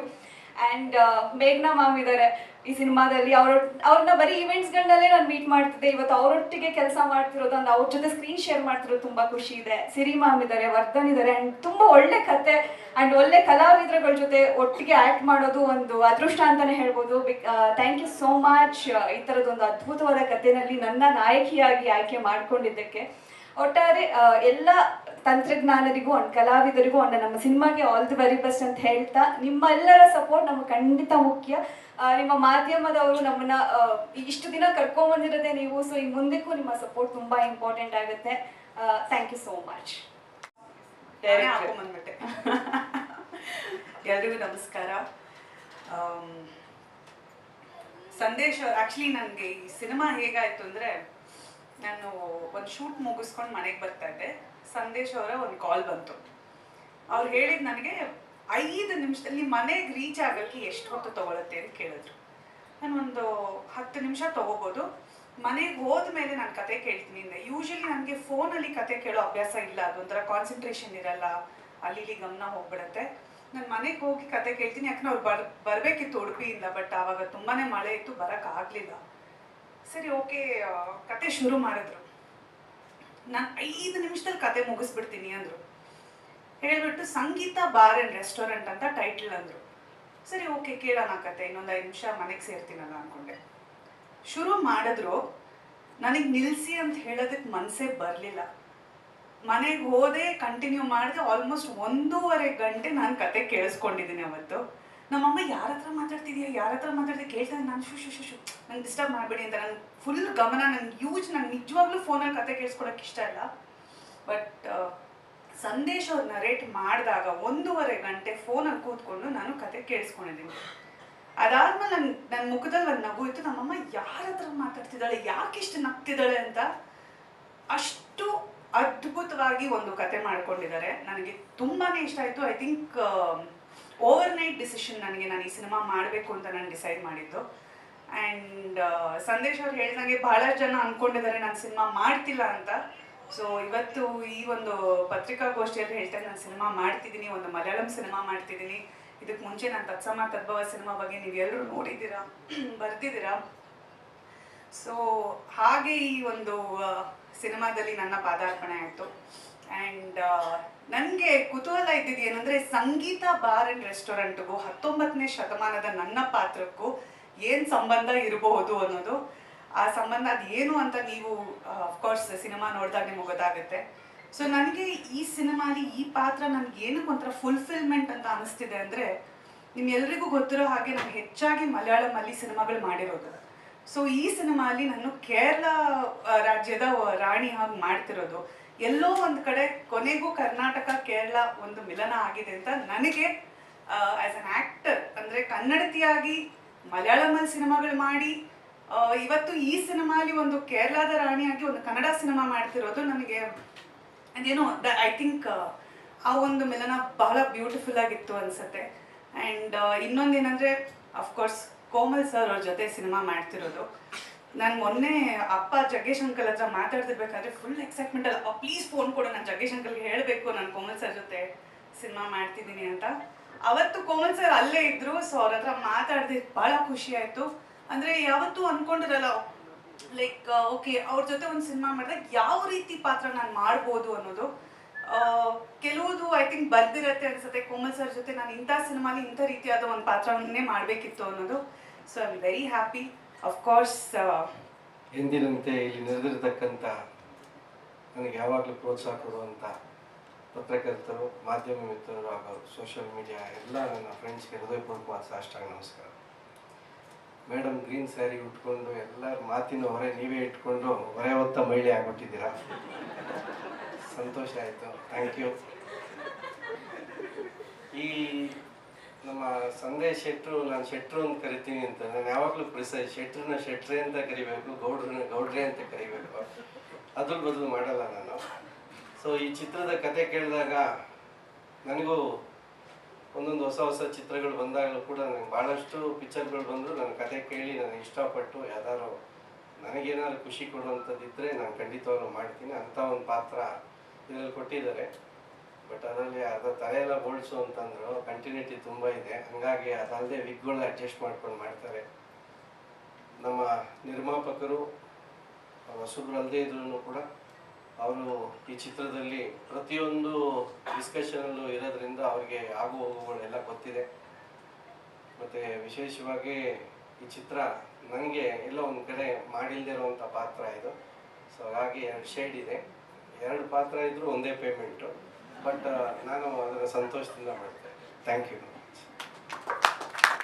ಅಂಡ್ ಮೇಘ್ನಾ ಮ್ಯಾಮ್ ಇದ್ದಾರೆ ಈ ಸಿನಿಮಾದಲ್ಲಿ ಅವ್ರ, ಅವ್ರನ್ನ ಬರೀ ಈವೆಂಟ್ಸ್ಗಳನ್ನಲ್ಲೇ ನಾನು ಮೀಟ್ ಮಾಡ್ತಿದ್ದೆ. ಇವತ್ತು ಅವರೊಟ್ಟಿಗೆ ಕೆಲಸ ಮಾಡ್ತಿರೋದು ಅಂದ್ರೆ ಅವ್ರ ಜೊತೆ ಸ್ಕ್ರೀನ್ ಶೇರ್ ಮಾಡ್ತಿರೋದು ತುಂಬ ಖುಷಿ ಇದೆ. ಸಿರಿ ಮ್ಯಾಮ್ ಇದ್ದಾರೆ ವರ್ಧನ್ ಇದ್ದಾರೆ ಆ್ಯಂಡ್ ತುಂಬ ಒಳ್ಳೆ ಕತೆ ಆ್ಯಂಡ್ ಒಳ್ಳೆ ಕಲಾವಿದರುಗಳ ಜೊತೆ ಒಟ್ಟಿಗೆ ಆ್ಯಕ್ಟ್ ಮಾಡೋದು ಒಂದು ಅದೃಷ್ಟ ಅಂತಲೇ ಹೇಳ್ಬೋದು. ಥ್ಯಾಂಕ್ ಯು ಸೋ ಮಚ್ ಈ ತರದೊಂದು ಅದ್ಭುತವಾದ ಕಥೆನಲ್ಲಿ ನನ್ನ ನಾಯಕಿಯಾಗಿ ಆಯ್ಕೆ ಮಾಡ್ಕೊಂಡಿದ್ದಕ್ಕೆ. ಒಟ್ಟಾರೆ ಎಲ್ಲ ತಂತ್ರಜ್ಞಾನರಿಗೂ ಅಂಡ್ ಕಲಾವಿದರಿಗೂ ಅಂಡ್ ನಮ್ಮ ಸಿನಿಮಾಗೆ ಆಲ್ ದಿ ವೆರಿ ಬೆಸ್ಟ್ ಅಂತ ಹೇಳ್ತಾ ನಿಮ್ಮೆಲ್ಲರ ಸಪೋರ್ಟ್ ನಮ್ಗೆ ಖಂಡಿತ ಮುಖ್ಯ. ನಿಮ್ಮ ಮಾಧ್ಯಮದವರು ನಮ್ಮನ್ನ ಇಷ್ಟು ದಿನ ಕರ್ಕೊಂಡ್ ಬಂದಿರೋದೇ ನೀವು ಸೊ ಈ ಮುಂದಕ್ಕೂ ನಿಮ್ಮ ಸಪೋರ್ಟ್ ತುಂಬಾ ಇಂಪಾರ್ಟೆಂಟ್ ಆಗುತ್ತೆ. ಥ್ಯಾಂಕ್ ಯು ಸೋ ಮಚ್ ಎಲ್ರಿಗೂ ನಮಸ್ಕಾರ. ಸಂದೇಶ ಸಂದೇಶ್ ಆ್ಯಕ್ಚುಲಿ ನನಗೆ ಈ ಸಿನಿಮಾ ಹೇಗಾಯ್ತು ಅಂದರೆ ನಾನು ಒಂದು ಶೂಟ್ ಮುಗಿಸ್ಕೊಂಡು ಮನೆಗೆ ಬರ್ತಾ ಇದ್ದೆ. ಸಂದೇಶ್ ಅವರ ಒಂದು ಕಾಲ್ ಬಂತು. ಅವ್ರು ಹೇಳಿದ ನನಗೆ ಐದು ನಿಮಿಷದಲ್ಲಿ ಮನೆಗೆ ರೀಚ್ ಆಗೋಕ್ಕೆ ಎಷ್ಟು ಹೊತ್ತು ತಗೊಳುತ್ತೆ ಅಂತ ಕೇಳಿದ್ರು. ನಾನು ಒಂದು ಹತ್ತು ನಿಮಿಷ ತಗೋಬೋದು. ಮನೆಗೆ ಹೋದ್ಮೇಲೆ ನಾನು ಕತೆ ಕೇಳ್ತೀನಿ ಅಂದರೆ ಯೂಶಲಿ ನನಗೆ ಫೋನಲ್ಲಿ ಕತೆ ಕೇಳೋ ಅಭ್ಯಾಸ ಇಲ್ಲ. ಅದೊಂಥರ ಕಾನ್ಸಂಟ್ರೇಷನ್ ಇರಲ್ಲ. ಅಲ್ಲಿ ಗಮನ ಹೋಗ್ಬಿಡತ್ತೆ. ನಾನು ಮನೆಗೆ ಹೋಗಿ ಕತೆ ಕೇಳ್ತೀನಿ. ಯಾಕಂದ್ರೆ ಅವ್ರು ಬರ್, ಬರಬೇಕಿತ್ತು ಉಡುಪಿಯಿಂದ ಬಟ್ ಆವಾಗ ತುಂಬಾನೇ ಮಳೆ ಇತ್ತು ಬರೋಕ್ಕಾಗಲಿಲ್ಲ ಸರಿ, ಓಕೆ ಕತೆ ಶುರು ಮಾಡಿದ್ರು. ನಾನು ಐದು ನಿಮಿಷದಲ್ಲಿ ಕತೆ ಮುಗಿಸ್ಬಿಡ್ತೀನಿ ಅಂದರು. ಹೇಳಿಬಿಟ್ಟು ಸಂಗೀತ, ಬಾರ್ ಆ್ಯಂಡ್ ರೆಸ್ಟೋರೆಂಟ್ ಅಂತ ಟೈಟಲ್ ಅಂದರು. ಸರಿ, ಓಕೆ, ಕೇಳೋಣ ಕತೆ, ಇನ್ನೊಂದು ಐದು ನಿಮಿಷ ಮನೆಗೆ ಸೇರ್ತೀನಲ್ಲ ಅಂದ್ಕೊಂಡೆ ಶುರು ಮಾಡಿದ್ರು, ನನಗೆ ನಿಲ್ಲಿಸಿ ಅಂತ ಹೇಳೋದಕ್ಕೆ ಮನಸ್ಸೇ ಬರಲಿಲ್ಲ. ಮನೆಗೆ ಹೋದೆ ಕಂಟಿನ್ಯೂ ಮಾಡಿದೆ ಆಲ್ಮೋಸ್ಟ್ ಒಂದೂವರೆ ಗಂಟೆ ನಾನು ಕತೆ ಕೇಳಿಸ್ಕೊಂಡಿದ್ದೀನಿ ಅವತ್ತು. ನಮ್ಮಮ್ಮ ಯಾರ ಹತ್ರ ಮಾತಾಡ್ತಿದ್ಯಾ ಯಾರ ಹತ್ರ ಮಾತಾಡ್ತಿದ್ಯಾ ಕೇಳ್ತಾರೆ ನಾನು ಶು ಶು ಶು ನಂಗೆ ಡಿಸ್ಟರ್ಬ್ ಮಾಡಬೇಡಿ ಅಂತ ನಂಗೆ ಫುಲ್ ಗಮನ, ನಂಗೆ ಯೂಜ್ ನಂಗೆ ನಿಜವಾಗ್ಲೂ ಫೋನಲ್ಲಿ ಕತೆ ಕೇಳಿಸ್ಕೊಳಕ್ಕೆ ಇಷ್ಟ ಇಲ್ಲ. ಬಟ್ ಸಂದೇಶ ಅವ್ರು ನರೇಟ್ ಮಾಡಿದಾಗ ಒಂದೂವರೆ ಗಂಟೆ ಫೋನಲ್ಲಿ ಕೂತ್ಕೊಂಡು ನಾನು ಕತೆ ಕೇಳಿಸ್ಕೊಂಡಿದ್ದೀನಿ. ಅದಾದ್ಮೇಲೆ ನನ್ನ ನನ್ನ ಮುಖದಲ್ಲಿ ಒಂದು ನಗು ಇತ್ತು, ನಮ್ಮಮ್ಮ ಯಾರ ಹತ್ರ ಮಾತಾಡ್ತಿದ್ದಾಳೆ, ಯಾಕಿಷ್ಟು ನಗ್ತಿದ್ದಾಳೆ ಅಂತ ಅಷ್ಟು ಅದ್ಭುತವಾಗಿ ಒಂದು ಕತೆ ಮಾಡ್ಕೊಂಡಿದ್ದಾರೆ. ನನಗೆ ತುಂಬಾನೇ ಇಷ್ಟ ಆಯಿತು. I think overnight decision ನನಗೆ ನಾನು ಈ ಸಿನಿಮಾ ಮಾಡಬೇಕು ಅಂತ ನಾನು ಡಿಸೈಡ್ ಮಾಡಿದ್ದು. ಆ್ಯಂಡ್ ಸಂದೇಶ್ ಅವ್ರು ಹೇಳಿದಂಗೆ ಬಹಳಷ್ಟು ಜನ ಅಂದ್ಕೊಂಡಿದ್ದಾರೆ ನಾನು ಸಿನಿಮಾ ಮಾಡ್ತಿಲ್ಲ ಅಂತ. ಸೊ ಇವತ್ತು ಈ ಒಂದು ಪತ್ರಿಕಾಗೋಷ್ಠಿಯಲ್ಲಿ ಹೇಳ್ತಾರೆ ನಾನು ಸಿನಿಮಾ ಮಾಡ್ತಿದ್ದೀನಿ, ಒಂದು ಮಲಯಾಳಂ ಸಿನಿಮಾ ಮಾಡ್ತಿದ್ದೀನಿ. ಇದಕ್ಕೆ ಮುಂಚೆ ನಾನು ತತ್ಸಮ ತದ್ಭವ ಸಿನಿಮಾ ಬಗ್ಗೆ ನೀವೆಲ್ಲರೂ ನೋಡಿದ್ದೀರಾ, ಬರ್ತಿದ್ದೀರಾ? ಸೊ ಹಾಗೆ ಈ ಒಂದು ಸಿನಿಮಾದಲ್ಲಿ ನನ್ನ ಪಾದಾರ್ಪಣೆ ಆಯಿತು. ನನಗೆ ಕುತೂಹಲ ಇದ್ದಿದ್ದು ಏನಂದರೆ ಸಂಗೀತ ಬಾರ್ ಅಂಡ್ ರೆಸ್ಟೋರೆಂಟ್ಗೂ ಹತ್ತೊಂಬತ್ತನೇ ಶತಮಾನದ ನನ್ನ ಪಾತ್ರಕ್ಕೂ ಏನು ಸಂಬಂಧ ಇರಬಹುದು ಅನ್ನೋದು, ಆ ಸಂಬಂಧ ಅದು ಏನು ಅಂತ ನೀವು ಅಫ್ಕೋರ್ಸ್ ಸಿನಿಮಾ ನೋಡಿದಾಗ ನಿಮಗೆ ಗೊತ್ತಾಗುತ್ತೆ. ಸೊ ನನಗೆ ಈ ಸಿನಿಮಾಲಿ ಈ ಪಾತ್ರ ನನಗೆ ಏನಕ್ಕೆ ಒಂಥರ ಫುಲ್ಫಿಲ್ಮೆಂಟ್ ಅಂತ ಅನಿಸ್ತಿದೆ ಅಂದರೆ, ನಿಮ್ಮೆಲ್ರಿಗೂ ಗೊತ್ತಿರೋ ಹಾಗೆ ನಾನು ಹೆಚ್ಚಾಗಿ ಮಲಯಾಳಮಲ್ಲಿ ಸಿನಿಮಾಗಳು ಮಾಡಿರೋದು. ಸೊ ಈ ಸಿನಿಮಾಲಿ ನಾನು ಕೇರಳ ರಾಜ್ಯದ ರಾಣಿ ಹಾಗೆ ಮಾಡ್ತಿರೋದು. ಎಲ್ಲೋ ಒಂದು ಕಡೆ ಕೊನೆಗೂ ಕರ್ನಾಟಕ, ಕೇರಳ ಒಂದು ಮಿಲನ ಆಗಿದೆ ಅಂತ ನನಗೆ ಆ್ಯಸ್ ಅನ್ ಆ್ಯಕ್ಟರ್ ಅಂದರೆ ಕನ್ನಡತಿಯಾಗಿ ಮಲಯಾಳಮಲ್ಲಿ ಸಿನಿಮಾಗಳು ಮಾಡಿ ಇವತ್ತು ಈ ಸಿನಿಮಾಲಿ ಒಂದು ಕೇರಳದ ರಾಣಿಯಾಗಿ ಒಂದು ಕನ್ನಡ ಸಿನಿಮಾ ಮಾಡ್ತಿರೋದು ನನಗೆ ಅದೇನೋ ಐ ಥಿಂಕ್ ಆ ಒಂದು ಮಿಲನ ಬಹಳ ಬ್ಯೂಟಿಫುಲ್ ಆಗಿತ್ತು ಅನ್ಸುತ್ತೆ. ಆ್ಯಂಡ್ ಇನ್ನೊಂದೇನಂದರೆ ಅಫ್ಕೋರ್ಸ್ ಕೋಮಲ್ ಸರ್ ಅವ್ರ ಜೊತೆ ಸಿನಿಮಾ ಮಾಡ್ತಿರೋದು. ನಾನು ಮೊನ್ನೆ ಅಪ್ಪ ಜಗ್ಗೇಶ್ ಅಂಕಲ್ ಹತ್ರ ಮಾತಾಡ್ತಿರ್ಬೇಕಾದ್ರೆ ಫುಲ್ ಎಕ್ಸೈಟ್ಮೆಂಟ್ ಅಲ್ಲ. ಪ್ಲೀಸ್ ಫೋನ್ ಕೊಡು, ನಾನು ಜಗ್ಗೇಶ್ ಅಂಕಲ್ಗೆ ಹೇಳಬೇಕು ನಾನು ಕೋಮಲ್ ಸರ್ ಜೊತೆ ಸಿನಿಮಾ ಮಾಡ್ತಿದ್ದೀನಿ ಅಂತ. ಅವತ್ತು ಕೋಮಲ್ ಸರ್ ಅಲ್ಲೇ ಇದ್ರು ಸೊ ಅವ್ರ ಹತ್ರ ಮಾತಾಡ್ದಿದ್ದು ಭಾಳ ಖುಷಿ ಆಯಿತು. ಅಂದರೆ ಯಾವತ್ತೂ ಅಂದ್ಕೊಂಡಿರಲ್ಲ ಲೈಕ್ ಓಕೆ ಅವ್ರ ಜೊತೆ ಒಂದು ಸಿನಿಮಾ ಮಾಡಿದಾಗ ಯಾವ ರೀತಿ ಪಾತ್ರ ನಾನು ಮಾಡ್ಬೋದು ಅನ್ನೋದು. ಕೆಲವುದು ಐ ಥಿಂಕ್ ಬರ್ದಿರತ್ತೆ ಅನ್ಸುತ್ತೆ. ಕೋಮಲ್ ಸರ್ ಜೊತೆ ನಾನು ಇಂಥ ಸಿನಿಮಾಲಿ ಇಂಥ ರೀತಿಯಾದ ಒಂದು ಪಾತ್ರವನ್ನೇ ಮಾಡಬೇಕಿತ್ತು ಅನ್ನೋದು. So I very happy of course ಎಂದಿನಂತೆ ಇಲ್ಲಿ ನೆರೆದಿರತಕ್ಕಂಥ ನನಗೆ ಯಾವಾಗಲೂ ಪ್ರೋತ್ಸಾಹ ಕೊಡುವಂಥ ಪತ್ರಕರ್ತರು, ಮಾಧ್ಯಮ ಮಿತ್ರರು ಹಾಗೂ ಸೋಷಿಯಲ್ ಮೀಡಿಯಾ ಎಲ್ಲ ನನ್ನ ಫ್ರೆಂಡ್ಸ್ಗೆ ಹೃದಯಪೂರ್ವಕವಾದ ಸಾಷ್ಟಾಗ ನಮಸ್ಕಾರ. ಮೇಡಮ್ ಗ್ರೀನ್ ಸ್ಯಾರಿ ಉಟ್ಕೊಂಡು ಎಲ್ಲರ ಮಾತಿನ ಹೊರೆ ನೀವೇ ಇಟ್ಕೊಂಡು ಹೊರೆ ಹೊತ್ತ ಮಹಿಳೆ ಆಗ್ಬಿಟ್ಟಿದ್ದೀರಾ? ಸಂತೋಷ ಆಯಿತು. ಥ್ಯಾಂಕ್ ಯು ಈ ನಮ್ಮ ಸಂದೇಶ್ ಶೆಟ್ರು, ನಾನು ಶೆಟ್ರು ಅಂತ ಕರಿತೀನಿ ಅಂತ ನಾನು ಯಾವಾಗಲೂ ಪ್ರಿಸೈಸ್ ಶೆಟ್ರನ್ನ ಶೆಟ್ರೆ ಅಂತ ಕರಿಬೇಕು, ಗೌಡ್ರನ್ನ ಗೌಡ್ರೆ ಅಂತ ಕರಿಬೇಕು. ಅದ್ರ ಬದಲು ಮಾಡಲ್ಲ ನಾನು. ಸೊ ಈ ಚಿತ್ರದ ಕತೆ ಕೇಳಿದಾಗ ನನಗೂ ಒಂದೊಂದು ಹೊಸ ಹೊಸ ಚಿತ್ರಗಳು ಬಂದಾಗಲೂ ಕೂಡ ನನಗೆ ಭಾಳಷ್ಟು ಪಿಕ್ಚರ್ಗಳು ಬಂದರೂ ನನ್ನ ಕತೆ ಕೇಳಿ ನಾನು ಇಷ್ಟಪಟ್ಟು ಯಾವ್ದಾದ್ರು ನನಗೇನಾದ್ರು ಖುಷಿ ಕೊಡುವಂಥದ್ದಿದ್ದರೆ ನಾನು ಖಂಡಿತವಾಗ್ಲೂ ಮಾಡ್ತೀನಿ. ಅಂಥ ಒಂದು ಪಾತ್ರ ಇದರಲ್ಲಿ ಕೊಟ್ಟಿದ್ದಾರೆ. ಬಟ್ ಅದರಲ್ಲಿ ಅರ್ಧ ತಲೆ ಎಲ್ಲ ಬೋಳ್ಸು ಅಂತಂದ್ರು ಕಂಟಿನ್ಯೂಟಿ ತುಂಬ ಇದೆ. ಹಂಗಾಗಿ ಅದಲ್ಲದೆ ವಿಗ್ಗಳನ್ನ ಅಡ್ಜಸ್ಟ್ ಮಾಡ್ಕೊಂಡು ಮಾಡ್ತಾರೆ. ನಮ್ಮ ನಿರ್ಮಾಪಕರು ಹೊಸಬ್ರು ಅಲ್ಲದೆ ಇದ್ರೂ ಕೂಡ ಅವರು ಈ ಚಿತ್ರದಲ್ಲಿ ಪ್ರತಿಯೊಂದು ಡಿಸ್ಕಷನಲ್ಲೂ ಇರೋದ್ರಿಂದ ಅವ್ರಿಗೆ ಆಗು ಹೋಗುಗಳೆಲ್ಲ ಗೊತ್ತಿದೆ. ಮತ್ತು ವಿಶೇಷವಾಗಿ ಈ ಚಿತ್ರ ನನಗೆ ಎಲ್ಲೋ ಒಂದು ಕಡೆ ಮಾಡಿಲ್ದೇ ಇರುವಂಥ ಪಾತ್ರ ಇದು. ಸೊ ಹಾಗಾಗಿ ಎರಡು ಶೇಡ್ ಇದೆ. ಎರಡು ಪಾತ್ರ ಇದ್ದರೂ ಒಂದೇ ಪೇಮೆಂಟು ಬಟ್ ನಾನು ಅದರ ಸಂತೋಷದಿಂದ ಮಾಡ್ತೇನೆ. Thank you